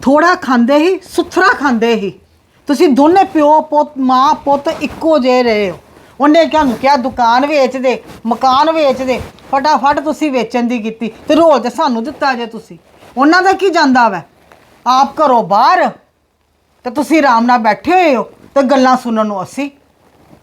ਥੋੜਾ ਖਾਂਦੇ ਹੀ, ਸੁਥਰਾ ਖਾਂਦੇ ਹੀ। ਤੁਸੀਂ ਦੋਨੇ ਪਿਓ ਪੁੱਤ, ਮਾਂ ਪੁੱਤ ਇੱਕੋ ਜਿਹੇ ਰਹੇ ਹੋ। ਉਹਨੇ ਤੁਹਾਨੂੰ ਕਿਹਾ, ਦੁਕਾਨ ਵੇਚ ਦੇ, ਮਕਾਨ ਵੇਚ ਦੇ, ਫਟਾਫਟ ਤੁਸੀਂ ਵੇਚਣ ਦੀ ਕੀਤੀ ਤੇ ਰੋਜ਼ ਤੇ ਸਾਨੂੰ ਦਿੱਤਾ ਜੇ ਤੁਸੀਂ। ਉਹਨਾਂ ਦਾ ਕੀ ਜਾਂਦਾ ਵੈ? ਆਪ ਘਰੋਂ ਬਾਹਰ ਤੇ ਤੁਸੀਂ ਆਰਾਮ ਨਾਲ ਬੈਠੇ ਹੋਏ ਹੋ ਤੇ ਗੱਲਾਂ ਸੁਣਨ ਨੂੰ ਅਸੀਂ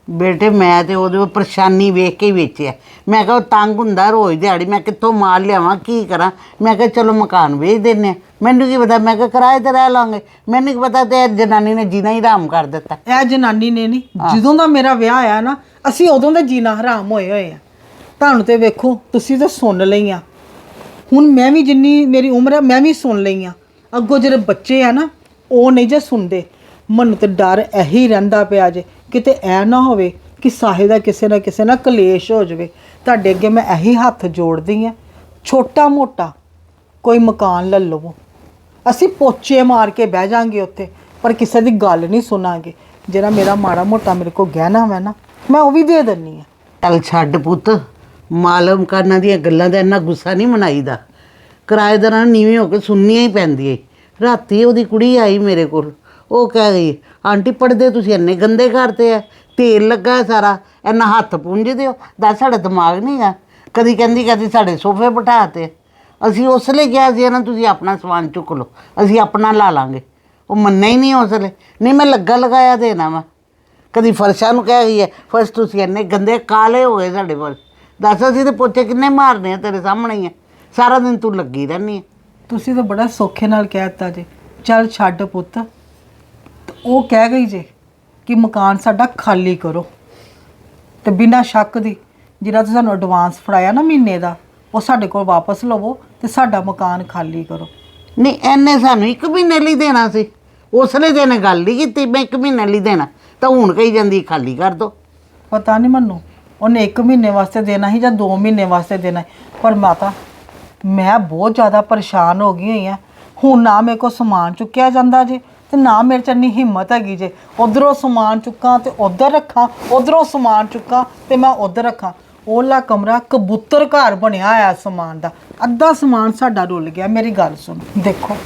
ਬੇਟੇ ਮੈਂ ਤੇ ਉਹਦੇ ਪਰੇਸ਼ਾਨੀ ਵੇਖ ਕੇ ਹੀ ਵੇਚਿਆ ਮੈਂ ਕਿਹਾ ਉਹ ਤੰਗ ਹੁੰਦਾ ਰੋਜ਼ ਦਿਹਾੜੀ ਮੈਂ ਕਿੱਥੋਂ ਮਾਲ ਲਿਆਵਾਂ ਕੀ ਕਰਾਂ? ਮੈਂ ਕਿਹਾ ਚਲੋ ਮਕਾਨ ਵੇਚ ਦਿੰਨੇ ਆ ਮੈਨੂੰ ਕੀ ਪਤਾ ਮੈਂ ਕਿਹਾ ਕਿਰਾਏ ਤੇ ਰਹਿ ਲਾਂਗੇ। ਮੈਨੂੰ ਕੀ ਪਤਾ ਤੇ ਇਹ ਜਨਾਨੀ ਨੇ ਜੀਣਾ ਹੀ ਹਰਾਮ ਕਰ ਦਿੱਤਾ। ਇਹ ਜਨਾਨੀ ਨੇ ਨਹੀਂ ਜਦੋਂ ਦਾ ਮੇਰਾ ਵਿਆਹ ਆਇਆ ਨਾ ਅਸੀਂ ਉਦੋਂ ਦੇ ਜੀਣਾ ਹਰਾਮ ਹੋਏ ਹੋਏ ਆ। ਤੁਹਾਨੂੰ ਤੇ ਵੇਖੋ ਤੁਸੀਂ ਤਾਂ ਸੁਣ ਲਈਆਂ ਹੁਣ ਮੈਂ ਵੀ ਜਿੰਨੀ ਮੇਰੀ ਉਮਰ ਹੈ ਮੈਂ ਵੀ ਸੁਣ ਲਈਆਂ ਅੱਗੋਂ ਜਿਹੜੇ ਬੱਚੇ ਆ ਨਾ ਉਹ ਨਹੀਂ ਜੇ ਸੁਣਦੇ। ਮੈਨੂੰ ਤੇ ਡਰ ਇਹੀ ਰਹਿੰਦਾ ਪਿਆ ਜੇ। ਕਿਤੇ ਐ ਨਾ ਹੋਵੇ ਕਿ ਸਾਹਿਲ ਦਾ ਕਿਸੇ ਨਾ ਕਿਸੇ ਨਾਲ ਕਲੇਸ਼ ਹੋ ਜਾਵੇ। ਤੁਹਾਡੇ ਅੱਗੇ ਮੈਂ ਇਹੀ ਹੱਥ ਜੋੜਦੀ ਆ ਛੋਟਾ ਮੋਟਾ ਕੋਈ ਮਕਾਨ ਲੈ ਲਵੋ। ਅਸੀਂ ਪੋਚੇ ਮਾਰ ਕੇ ਬਹਿ ਜਾਾਂਗੇ ਉੱਥੇ, ਪਰ ਕਿਸੇ ਦੀ ਗੱਲ ਨਹੀਂ ਸੁਣਾਂਗੇ। ਜਿਹੜਾ ਮੇਰਾ ਮਾੜਾ ਮੋਟਾ ਮੇਰੇ ਕੋਲ ਗਹਿਣਾ ਵਾ ਨਾ, ਮੈਂ ਉਹ ਵੀ ਦੇ ਦਿੰਨੀ ਆ ਚੱਲ ਛੱਡ ਪੁੱਤ, ਮਾਲਮ ਕਰਨਾਂ ਦੀਆਂ ਗੱਲਾਂ ਦਾ ਇੰਨਾ ਗੁੱਸਾ ਨਹੀਂ ਮਨਾਈਦਾ। ਕਿਰਾਏਦਾਰਾਂ ਨੂੰ ਨੀਵੇਂ ਹੋ ਕੇ ਸੁਣਨੀਆਂ ਹੀ ਪੈਂਦੀਆਂ ਈ। ਰਾਤੀ ਉਹਦੀ ਕੁੜੀ ਆਈ ਮੇਰੇ ਕੋਲ। ਉਹ ਕਹਿ ਗਈ ਆਂਟੀ ਪੜਦੇ ਤੁਸੀਂ ਇੰਨੇ ਗੰਦੇ ਕਰਤੇ ਆ ਤੇਲ ਲੱਗਾ ਹੈ ਸਾਰਾ, ਇੰਨਾ ਹੱਥ ਪੁੰਝਦੇ ਹੋ ਦੱਸ ਸਾਡਾ ਦਿਮਾਗ ਨਹੀਂ ਆ ਕਦੀ ਕਹਿੰਦੀ, ਕਦੀ ਸਾਡੇ ਸੋਫੇ ਬਿਠਾਤੇ ਅਸੀਂ ਉਸ ਲਈ ਕਿਹਾ ਸੀ ਨਾ ਤੁਸੀਂ ਆਪਣਾ ਸਮਾਨ ਚੁੱਕ ਲਓ, ਅਸੀਂ ਆਪਣਾ ਲਾ ਲਾਂਗੇ। ਉਹ ਮੰਨਿਆ ਹੀ ਨਹੀਂ ਉਸ ਲਈ। ਨਹੀਂ, ਮੈਂ ਲੱਗਾ ਲਗਾਇਆ ਦੇਣਾ ਵਾ। ਕਦੀ ਫਰਸ਼ਾਂ ਨੂੰ ਕਹਿ ਗਈ ਹੈ, ਫਰਸ਼ ਤੁਸੀਂ ਇੰਨੇ ਗੰਦੇ, ਕਾਲੇ ਹੋ ਗਏ ਸਾਡੇ ਫਰਸ਼ ਦੱਸ, ਅਸੀਂ ਤੇ ਪੋਚੇ ਕਿੰਨੇ ਮਾਰਨੇ ਆ ਤੇਰੇ ਸਾਹਮਣੇ ਹੀ ਆ। ਸਾਰਾ ਦਿਨ ਤੂੰ ਲੱਗੀ ਰਹਿੰਦੀ ਹੈ ਤੁਸੀਂ ਤਾਂ ਬੜਾ ਸੌਖੇ ਨਾਲ ਕਹਿ ਦਿੱਤਾ ਜੇ। ਚੱਲ ਛੱਡ ਪੁੱਤ। ਉਹ ਕਹਿ ਗਈ ਜੇ ਕਿ ਮਕਾਨ ਸਾਡਾ ਖਾਲੀ ਕਰੋ। ਤੇ ਬਿਨਾਂ ਸ਼ੱਕ ਦੀ ਜਿਹੜਾ ਤੁਸੀਂ ਸਾਨੂੰ ਐਡਵਾਂਸ ਫੜਾਇਆ ਨਾ ਮਹੀਨੇ ਦਾ ਉਹ ਸਾਡੇ ਕੋਲ ਵਾਪਸ ਲਵੋ ਤੇ ਸਾਡਾ ਮਕਾਨ ਖਾਲੀ ਕਰੋ। ਨਹੀਂ ਐਨੇ ਸਾਨੂੰ ਇੱਕ ਮਹੀਨੇ ਲਈ ਦੇਣਾ ਸੀ। ਉਸਲੇ ਦਿਨ ਗੱਲ ਨਹੀਂ ਕੀਤੀ ਮੈਂ ਇੱਕ ਮਹੀਨੇ ਲਈ ਦੇਣਾ। ਤਾਂ ਹੁਣ ਕਹੀ ਜਾਂਦੀ ਖਾਲੀ ਕਰ ਦੋ। ਪਤਾ ਨਹੀਂ ਮੈਨੂੰ ਉਹਨੇ 1 ਮਹੀਨੇ ਵਾਸਤੇ ਦੇਣਾ ਸੀ ਜਾਂ 2 ਮਹੀਨੇ ਵਾਸਤੇ ਦੇਣਾ ਸੀ। ਪਰ ਮਾਤਾ ਮੈਂ ਬਹੁਤ ਜ਼ਿਆਦਾ ਪਰੇਸ਼ਾਨ ਹੋ ਗਈ ਹੋਈ ਆ ਹੁਣ ਨਾ ਮੇਰੇ ਕੋਲ ਸਮਾਨ ਚੁੱਕਿਆ ਜਾਂਦਾ ਜੇ। ਤੇ ਨਾ ਮੇਰੇ ਚ ਇੰਨੀ ਹਿੰਮਤ ਹੈਗੀ ਜੇ। ਉਧਰੋਂ ਸਮਾਨ ਚੁੱਕਾਂ ਤੇ ਉਧਰ ਰੱਖਾਂ, ਉਧਰੋਂ ਸਮਾਨ ਚੁੱਕਾਂ ਤੇ ਮੈਂ ਉਧਰ ਰੱਖਾਂ। ਉਹਲਾ ਕਮਰਾ ਕਬੂਤਰ ਘਰ ਬਣਿਆ ਹੋਇਆ ਸਮਾਨ ਦਾ। ਅੱਧਾ ਸਮਾਨ ਸਾਡਾ ਰੁੱਲ ਗਿਆ, ਮੇਰੀ ਗੱਲ ਸੁਣ। ਦੇਖੋ,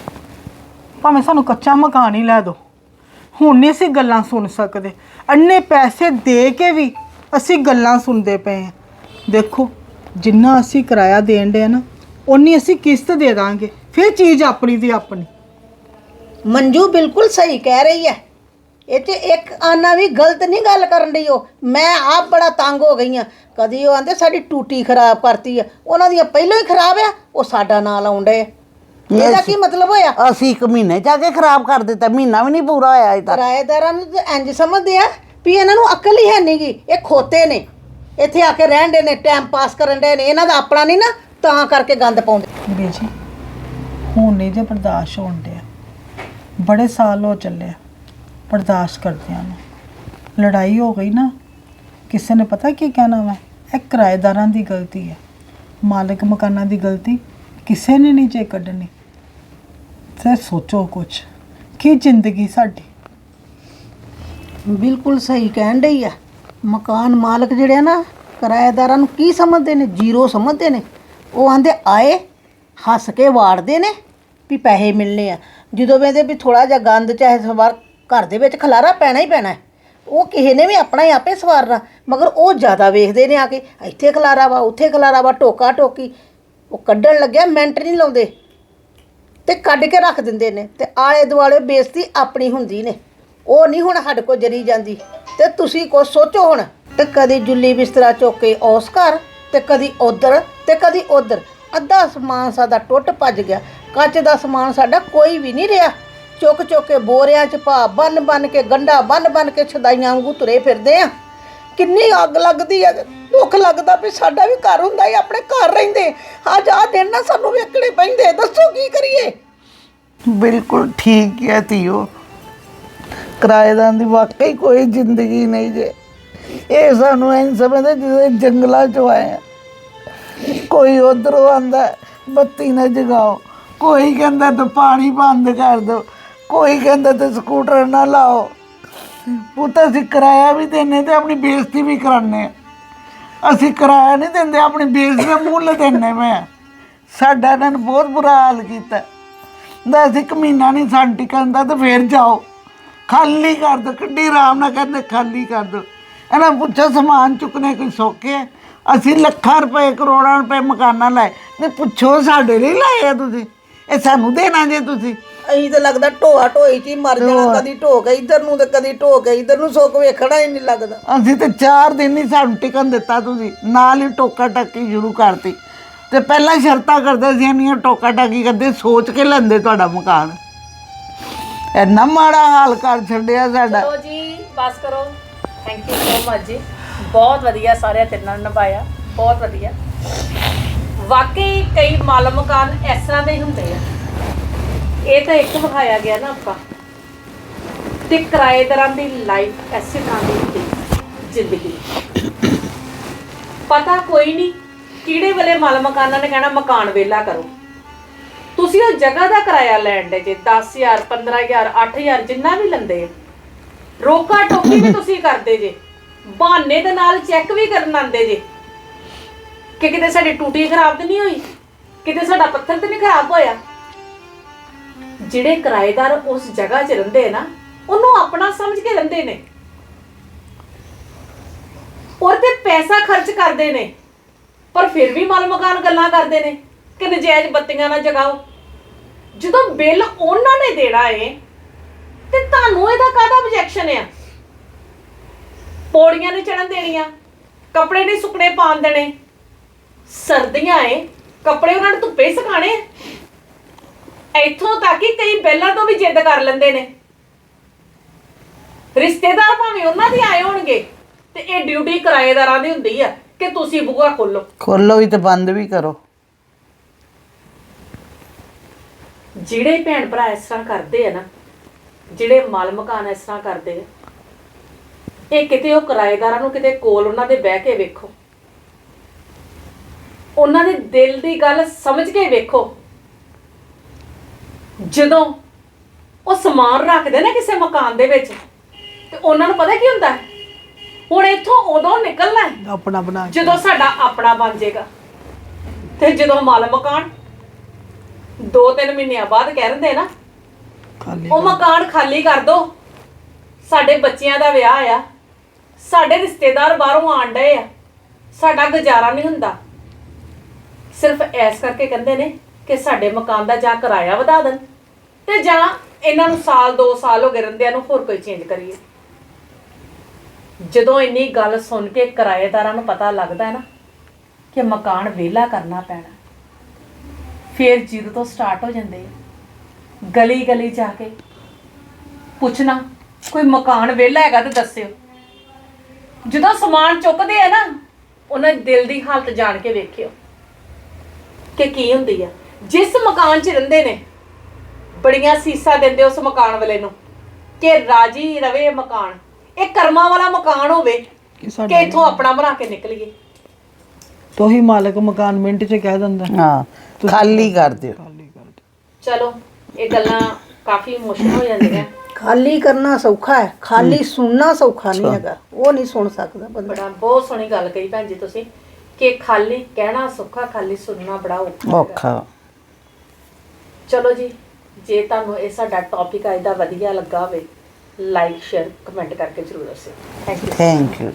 ਭਾਵੇਂ ਸਾਨੂੰ ਕੱਚਾ ਮਕਾਨ ਹੀ ਲੈ ਦਿਓ ਹੁਣ ਨਹੀਂ ਅਸੀਂ ਗੱਲਾਂ ਸੁਣ ਸਕਦੇ। ਅੰਨੇ ਪੈਸੇ ਦੇ ਕੇ ਵੀ ਅਸੀਂ ਗੱਲਾਂ ਸੁਣਦੇ ਪਏ ਹਾਂ। ਦੇਖੋ, ਜਿੰਨਾ ਅਸੀਂ ਕਿਰਾਇਆ ਦੇਣ ਦੇ ਨਾ ਉਨੀ ਅਸੀਂ ਕਿਸ਼ਤ ਦੇ ਦਾਂਗੇ। ਫਿਰ ਚੀਜ਼ ਆਪਣੀ ਦੀ ਆਪਣੀ। ਮੰਜੂ ਬਿਲਕੁਲ ਸਹੀ ਕਹਿ ਰਹੀ ਹੈ। ਇਹ ਤੇ ਇੱਕ ਆਨਾ ਵੀ ਗਲਤ ਨਹੀਂ ਗੱਲ ਕਰਨ ਡਈ ਉਹ। ਮੈਂ ਆਪ ਬੜਾ ਤੰਗ ਹੋ ਗਈ ਆ ਕਦੀ ਉਹ ਆਂਦੇ ਸਾਡੀ ਟੂਟੀ ਖਰਾਬ ਕਰਤੀ ਆ। ਉਹਨਾਂ ਦੀਆਂ ਪਹਿਲਾਂ ਹੀ ਖਰਾਬ ਆ ਉਹ ਸਾਡਾ ਨਾਂ ਲਾਉਂਦੇ ਇਹਦਾ ਕੀ ਮਤਲਬ ਹੋਇਆ? ਅਸੀਂ ਇੱਕ ਮਹੀਨੇ ਜਾ ਕੇ ਖਰਾਬ ਕਰ ਦਿੱਤਾ। ਮਹੀਨਾ ਵੀ ਨਹੀਂ ਪੂਰਾ ਹੋਇਆ ਅਜੇ ਤੱਕ ਕਿਰਾਏਦਾਰਾਂ ਨੂੰ ਤਾਂ ਇੰਜ ਸਮਝਦੇ ਆ ਵੀ ਇਹਨਾਂ ਨੂੰ ਅਕਲ ਹੀ ਹੈ ਨਹੀਂਗੀ ਇਹ ਖੋਤੇ ਨੇ। ਇੱਥੇ ਆ ਕੇ ਰਹਿਣ ਦੇ ਨੇ ਟਾਈਮ ਪਾਸ ਕਰਨ ਦੇ ਨੇ। ਇਹਨਾਂ ਦਾ ਆਪਣਾ ਨਹੀਂ ਨਾ ਤਾਂ ਕਰਕੇ ਗੰਦ ਪਾਉਂਦੇ। ਬੀਜੀ ਹੁਣ ਨਹੀਂ ਜੇ ਬਰਦਾਸ਼ਤ ਹੋਣ ਡਿਆ ਬੜੇ ਸਾਲ ਹੋ ਚੱਲੇ ਆ, ਬਰਦਾਸ਼ਤ ਕਰਦਿਆਂ ਨੂੰ ਲੜਾਈ ਹੋ ਗਈ ਨਾ, ਕਿਸੇ ਨੇ ਪਤਾ ਕੀ ਕਹਿਣਾ ਵਾ? ਇਹ ਕਿਰਾਏਦਾਰਾਂ ਦੀ ਗਲਤੀ ਹੈ ਮਾਲਕ ਮਕਾਨਾਂ ਦੀ ਗਲਤੀ, ਕਿਸੇ ਨੇ ਨਹੀਂ ਜੇ ਕੱਢਣੀ। ਤੇ ਸੋਚੋ ਕੁਛ, ਕੀ ਜ਼ਿੰਦਗੀ ਸਾਡੀ? ਬਿਲਕੁਲ ਸਹੀ ਕਹਿਣ ਡਈ ਆ। ਮਕਾਨ ਮਾਲਕ ਜਿਹੜੇ ਆ ਨਾ, ਕਿਰਾਏਦਾਰਾਂ ਨੂੰ ਕੀ ਸਮਝਦੇ ਨੇ? ਜ਼ੀਰੋ ਸਮਝਦੇ ਨੇ। ਉਹ ਆਂਦੇ ਆਏ, ਹੱਸ ਕੇ ਵਾੜਦੇ ਨੇ ਵੀ ਪੈਸੇ ਮਿਲਨੇ ਆ। ਜਦੋਂ ਵੇਂਦੇ ਵੀ ਥੋੜਾ ਜਿਹਾ ਗੰਦ, ਚਾਹੇ ਸਵਾਰ ਘਰ ਦੇ ਵਿੱਚ ਖਲਾਰਾ ਪੈਣਾ ਹੀ ਪੈਣਾ ਹੈ। ਉਹ ਕਿਸੇ ਨੇ ਵੀ ਆਪਣਾ ਹੀ ਆਪੇ ਸਵਾਰਨਾ, ਮਗਰ ਉਹ ਜ਼ਿਆਦਾ ਵੇਖਦੇ ਨੇ ਆ ਕੇ, ਇੱਥੇ ਖਲਾਰਾ ਵਾ, ਉੱਥੇ ਖਲਾਰਾ ਵਾ, ਟੋਕਾ ਟੋਕੀ, ਉਹ ਕੱਢਣ ਲੱਗਿਆ, ਮਿੰਟ ਨਹੀਂ ਲਾਉਂਦੇ, ਤੇ ਕੱਢ ਕੇ ਰੱਖ ਦਿੰਦੇ ਨੇ, ਤੇ ਆਲੇ ਦੁਆਲੇ ਬੇਇੱਜ਼ਤੀ ਆਪਣੀ ਹੁੰਦੀ ਨੇ, ਉਹ ਨਹੀਂ ਹੁਣ ਸਾਡੇ ਕੋਲ ਜਰੀ ਜਾਂਦੀ, ਤੇ ਤੁਸੀਂ ਕੁਛ ਸੋਚੋ ਹੁਣ, ਤੇ ਕਦੀ ਜੁੱਲੀ ਬਿਸਤਰਾ ਚੁੱਕ ਕੇ ਉਸ ਘਰ, ਤੇ ਕਦੀ ਉਧਰ, ਤੇ ਕਦੀ ਉਧਰ, ਅੱਧਾ ਸਮਾਨ ਸਾਡਾ ਟੁੱਟ ਭੱਜ ਗਿਆ ਕੱਚ ਦਾ ਸਮਾਨ ਸਾਡਾ ਕੋਈ ਵੀ ਨਹੀਂ ਰਿਹਾ। ਚੁੱਕ ਚੁੱਕ ਕੇ ਬੋਰਿਆਂ 'ਚ ਪਾ, ਬੰਨ ਬੰਨ ਕੇ ਗੰਡਾ ਬੰਨ ਬੰਨ ਕੇ ਛਦਾਈਆਂ ਵਾਂਗੂ ਤੁਰੇ ਫਿਰਦੇ ਆ। ਕਿੰਨੀ ਅੱਗ ਲੱਗਦੀ ਹੈ ਦੁੱਖ ਲੱਗਦਾ ਵੀ ਸਾਡਾ ਵੀ ਘਰ ਹੁੰਦਾ ਹੀ ਆਪਣੇ ਘਰ ਰਹਿੰਦੇ। ਅੱਜ ਆਹ ਦਿਨ ਨਾ ਸਾਨੂੰ ਵੇਖਣੇ ਪੈਂਦੇ, ਦੱਸੋ ਕੀ ਕਰੀਏ? ਬਿਲਕੁਲ ਠੀਕ ਹੈ ਧੀਓ। ਕਿਰਾਏਦਾਰ ਦੀ ਵਾਕਈ ਕੋਈ ਜ਼ਿੰਦਗੀ ਨਹੀਂ ਜੇ। ਇਹ ਸਾਨੂੰ ਐਂ ਸਮਝਦੇ ਜਿਵੇਂ ਜੰਗਲਾਂ ਚੋਂ ਆਏ ਆ। ਕੋਈ ਉਧਰੋਂ ਆਂਦਾ, ਬੱਤੀ ਨਾ ਜਗਾਓ। ਕੋਈ ਕਹਿੰਦਾ ਤੇ ਪਾਣੀ ਬੰਦ ਕਰ ਦਿਓ ਕੋਈ ਕਹਿੰਦਾ ਤੂੰ ਸਕੂਟਰ ਨਾ ਲਾਓ। ਪੁੱਤ, ਅਸੀਂ ਕਿਰਾਇਆ ਵੀ ਦਿੰਨੇ ਤੇ ਆਪਣੀ ਬੇਇੱਜ਼ਤੀ ਵੀ ਕਰਾਨੇ ਆ ਅਸੀਂ ਕਿਰਾਇਆ ਨਹੀਂ ਦਿੰਦੇ, ਆਪਣੀ ਬੇਇੱਜ਼ਤੀ ਦਾ ਮੁੱਲ ਦਿੰਨੇ ਮੈਂ ਸਾਡਾ ਇਹਨਾਂ ਨੇ ਬਹੁਤ ਬੁਰਾ ਹਾਲ ਕੀਤਾ। ਅਸੀਂ ਇੱਕ ਮਹੀਨਾ ਨਹੀਂ ਸਾਨੂੰ ਟਿਕਣ ਦਾ ਤੇ ਫੇਰ ਜਾਓ। ਖਾਲੀ ਕਰ ਦੋ, ਕਿੱਡੀ ਆਰਾਮ ਨਾਲ ਕਹਿੰਦੇ ਖਾਲੀ ਕਰ ਦੋ। ਇਹਨਾਂ ਪੁੱਛੋ ਸਮਾਨ ਚੁੱਕਣੇ ਕੋਈ ਸੌਖੇ ਹੈ? ਅਸੀਂ ਲੱਖਾਂ ਰੁਪਏ, ਕਰੋੜਾਂ ਰੁਪਏ ਮਕਾਨਾਂ ਲਾਏ। ਤੇ ਪੁੱਛੋ ਸਾਡੇ ਲਈ ਲਾਏ ਆ ਤੁਸੀਂ। ਇਹ ਸਾਨੂੰ ਦੇਣਾ ਜੇ ਤੁਸੀਂ? ਅਹੀਂ ਤਾਂ ਲੱਗਦਾ ਢੋਆ ਢੋਈ ਚ ਹੀ ਮਰ ਜਾਣਾ ਕਦੀ ਢੋ ਕੇ ਇਧਰ ਨੂੰ ਤੇ ਕਦੀ ਢੋ ਕੇ ਇਧਰ ਨੂੰ ਸੁੱਕ ਵੇਖਣਾ ਹੀ ਨਹੀਂ ਲੱਗਦਾ। ਅਸੀਂ ਤੇ 4 ਦਿਨ ਹੀ ਸਾਨੂੰ ਟਿਕਣ ਦਿੱਤਾ ਤੁਸੀਂ ਨਾਲ ਹੀ ਟੋਕਾ ਟੱਕੀ ਸ਼ੁਰੂ ਕਰਤੀ। ਤੇ ਪਹਿਲਾਂ ਸ਼ਰਤਾਂ ਕਰਦੇ ਸੀ ਇੰਨੀਆਂ ਟੋਕਾ ਟਾਕੀ ਕਰਦੇ ਸੋਚ ਕੇ ਲੈਂਦੇ ਤੁਹਾਡਾ ਮਕਾਨ। ਇੰਨਾ ਮਾੜਾ ਹਾਲ ਕਰ ਛੱਡਿਆ ਸਾਡਾ। ਚਲੋ ਜੀ ਬਸ ਕਰੋ। ਥੈਂਕ ਯੂ ਸੋ ਮਚ ਜੀ। ਬਹੁਤ ਵਧੀਆ ਸਾਰੇ ਤੇਰੇ ਨਾਲ ਨਿਭਾਇਆ। ਬਹੁਤ ਵਧੀਆ। ਵਾਕਈ ਕਈ ਮਾਲ ਮਕਾਨ ਇਸ ਤਰ੍ਹਾਂ ਦੇ ਹੀ ਹੁੰਦੇ ਆ। ਇਹ ਤਾਂ ਇੱਕ ਵਿਖਾਇਆ ਗਿਆ ਨਾ ਆਪਾਂ। ਤੇ ਕਿਰਾਏਦਾਰਾਂ ਦੀ ਲਾਈਫ ਐਸੀ ਤਰ੍ਹਾਂ ਦੀ ਹੁੰਦੀ ਜ਼ਿੰਦਗੀ। ਪਤਾ ਕੋਈ ਨਹੀਂ ਕਿਹੜੇ ਵੇਲੇ ਮਾਲ ਮਕਾਨਾਂ ਨੇ ਕਹਿਣਾ ਮਕਾਨ ਵੇਲਾ ਕਰੋ। ਤੁਸੀਂ ਉਹ ਜਗ੍ਹਾ ਦਾ ਕਿਰਾਇਆ ਲੈਣ ਦੇ ਜੇ 10000 15000 8000 ਜਿੰਨਾ ਵੀ ਲੈਂਦੇ ਰੋਕਾ ਟੋਕੀ ਵੀ ਤੁਸੀਂ ਕਰਦੇ ਜੇ। ਬਹਾਨੇ ਦੇ ਨਾਲ ਚੈੱਕ ਵੀ ਕਰਨ ਆਉਂਦੇ ਜੇ। ਕਿ ਕਿਤੇ ਸਾਡੀ ਟੂਟੀ ਖਰਾਬ ਤੇ ਨਹੀਂ ਹੋਈ? ਕਿਤੇ ਸਾਡਾ ਪੱਥਰ ਤੇ ਨਹੀਂ ਖਰਾਬ ਹੋਇਆ? ਜਿਹੜੇ ਕਿਰਾਏਦਾਰ ਉਸ ਜਗ੍ਹਾ 'ਚ ਰਹਿੰਦੇ ਆ ਨਾ, ਉਹਨੂੰ ਆਪਣਾ ਸਮਝ ਕੇ ਰਹਿੰਦੇ ਨੇ। ਔਰ ਤੇ ਪੈਸਾ ਖਰਚ ਕਰਦੇ ਨੇ, ਪਰ ਫਿਰ ਵੀ ਮਨ ਮਕਾਨ ਗੱਲਾਂ ਕਰਦੇ ਨੇ, ਕਿ ਨਜਾਇਜ਼ ਬੱਤੀਆਂ ਨਾ ਜਗਾਓ। ਜਦੋਂ ਬਿੱਲ ਉਹਨਾਂ ਨੇ ਦੇਣਾ ਏ, ਤੇ ਤੁਹਾਨੂੰ ਇਹਦਾ ਕਾਹਦਾ ਆਬਜੈਕਸ਼ਨ ਆ? ਪੌੜੀਆਂ ਨਹੀਂ ਚੜਨ ਦੇਣੀਆਂ, ਕੱਪੜੇ ਨਹੀਂ ਸੁੱਕਣੇ ਪਾਣ ਦੇਣੇ। ਸਰਦੀਆਂ ਏ ਕੱਪੜੇ ਉਹਨਾਂ ਨੇ ਧੁੱਪੇ ਸੁਕਾਣੇ। ਇੱਥੋਂ ਤੱਕ ਕਿ ਕਈ ਬੈਲਾਂ ਤੋਂ ਵੀ ਜਿੱਦ ਕਰ ਲੈਂਦੇ ਨੇ। ਰਿਸ਼ਤੇਦਾਰ ਭਾਵੇਂ ਉਹਨਾਂ ਦੇ ਆਏ ਹੋਣਗੇ ਤੇ ਇਹ ਡਿਊਟੀ ਕਿਰਾਏਦਾਰਾਂ ਦੀ ਹੁੰਦੀ ਆ ਕਿ ਤੁਸੀਂ ਬੂਹਾ ਖੋਲੋ। ਖੋਲੋ ਵੀ ਤੇ ਬੰਦ ਵੀ ਕਰੋ। ਜਿਹੜੇ ਭੈਣ ਭਰਾ ਇਸ ਤਰ੍ਹਾਂ ਕਰਦੇ ਆ ਨਾ ਜਿਹੜੇ ਮਲ ਮਕਾਨ ਇਸ ਤਰ੍ਹਾਂ ਕਰਦੇ ਆ ਇਹ ਕਿਤੇ ਉਹ ਕਿਰਾਏਦਾਰਾਂ ਨੂੰ ਕਿਤੇ ਕੋਲ ਉਹਨਾਂ ਦੇ ਬਹਿ ਕੇ ਵੇਖੋ। ਉਹਨਾਂ ਦੇ ਦਿਲ ਦੀ ਗੱਲ ਸਮਝ ਕੇ ਵੇਖੋ। ਜਦੋਂ ਉਹ ਸਮਾਨ ਰੱਖਦੇ ਨੇ ਕਿਸੇ ਮਕਾਨ ਦੇ ਵਿੱਚ ਤੇ ਉਹਨਾਂ ਨੂੰ ਪਤਾ ਕੀ ਹੁੰਦਾ? ਹੈ? ਹੁਣ ਇੱਥੋਂ ਉਦੋਂ ਨਿਕਲਣਾ ਹੈ। ਆਪਣਾ ਬਣਾ ਕੇ। ਜਦੋਂ ਸਾਡਾ ਆਪਣਾ ਬਣ ਜਾਏਗਾ। ਤੇ ਜਦੋਂ ਮਲ ਮਕਾਨ ਦੋ ਤਿੰਨ ਮਹੀਨਿਆਂ ਬਾਅਦ ਕਹਿ ਦਿੰਦੇ ਨਾ ਖਾਲੀ ਉਹ ਮਕਾਨ ਖਾਲੀ ਕਰ ਦੋ। ਸਾਡੇ ਬੱਚਿਆਂ ਦਾ ਵਿਆਹ ਆ। ਸਾਡੇ ਰਿਸ਼ਤੇਦਾਰ ਬਾਹਰੋਂ ਆਣ ਡਏ ਆ। ਸਾਡਾ ਗੁਜ਼ਾਰਾ ਨਹੀਂ ਹੁੰਦਾ। ਸਿਰਫ ਐਸ ਕਰਕੇ ਕਹਿੰਦੇ ਨੇ ਕਿ ਸਾਡੇ ਮਕਾਨ ਦਾ ਜਾਂ ਕਿਰਾਇਆ ਵਧਾ ਦੇਣ ਤੇ ਜਾਂ ਇਹਨਾਂ ਨੂੰ ਸਾਲ 2 ਸਾਲ ਹੋ ਗਏ ਰਹਿੰਦਿਆਂ ਨੂੰ ਹੋਰ ਕੋਈ ਚੇਂਜ ਕਰੀਏ। ਜਦੋਂ ਇੰਨੀ ਗੱਲ ਸੁਣ ਕੇ ਕਿਰਾਏਦਾਰਾਂ ਨੂੰ ਪਤਾ ਲੱਗਦਾ ਹੈ ਨਾ ਕਿ ਮਕਾਨ ਵਿਹਲਾ ਕਰਨਾ ਪੈਣਾ, ਫਿਰ ਜ਼ੀਰੋ ਤੋਂ ਸਟਾਰਟ ਹੋ ਜਾਂਦੇ ਗਲੀ ਗਲੀ ਜਾ ਕੇ ਪੁੱਛਣਾ, ਕੋਈ ਮਕਾਨ ਵਿਹਲਾ ਹੈਗਾ ਤੇ ਦੱਸਿਓ। ਜਦੋਂ ਸਮਾਨ ਚੁੱਕਦੇ ਆ ਨਾ, ਉਹਨਾਂ ਦੇ ਦਿਲ ਦੀ ਹਾਲਤ ਜਾਣ ਕੇ ਵੇਖਿਓ। ਕਿ ਕੀ ਹੁੰਦੀ ਆ? ਜਿਸ ਮਕਾਨ 'ਚ ਰਹਿੰਦੇ ਨੇ ਬੜੀਆਂ ਸੀਸਾ ਦਿੰਦੇ ਉਸ ਮਕਾਨ ਵਾਲੇ ਨੂੰ ਕਿ ਰਾਜੀ ਰਵੇ ਮਕਾਨ। ਇਹ ਕਰਮਾਂ ਵਾਲਾ ਮਕਾਨ ਹੋਵੇ ਕਿ ਸਾਡਾ ਇੱਥੋਂ ਆਪਣਾ ਬਣਾ ਕੇ ਨਿਕਲੀਏ। ਤੋਹੀ ਮਾਲਕ ਮਕਾਨ ਮਿੰਟ 'ਚ ਕਹਿ ਦਿੰਦਾ। ਹਾਂ ਖਾਲੀ ਕਰ ਦਿਓ। ਚਲੋ ਇਹ ਗੱਲਾਂ ਕਾਫੀ ਮੁਸ਼ਕਲ ਹੋ ਜਾਂਦੀਆਂ। ਖਾਲੀ ਕਰਨਾ ਸੌਖਾ ਹੈ ਖਾਲੀ ਸੁਣਨਾ ਸੌਖਾ ਨਹੀਂ ਹੈਗਾ। ਉਹ ਨਹੀਂ ਸੁਣ ਸਕਦਾ ਬੰਦਾ। ਬੜਾ ਬਹੁਤ ਸੋਹਣੀ ਗੱਲ ਕਹੀ ਭੈਣ ਜੀ ਤੁਸੀਂ। ਕਿ ਖਾਲੀ ਕਹਿਣਾ ਸੌਖਾ ਖਾਲੀ ਸੁਣਨਾ ਬੜਾ ਔਖਾ। ਹੈਗਾ। ਔਖਾ ਚਲੋ ਜੀ ਜੇ ਤੁਹਾਨੂੰ ਇਹ ਸਾਡਾ ਟੌਪਿਕ ਅੱਜ ਦਾ ਵਧੀਆ ਲੱਗਾ ਹੋਵੇ ਲਾਈਕ ਸ਼ੇਅਰ ਕਮੈਂਟ ਕਰਕੇ ਜ਼ਰੂਰ ਦੱਸਿਓ। Thank you thank you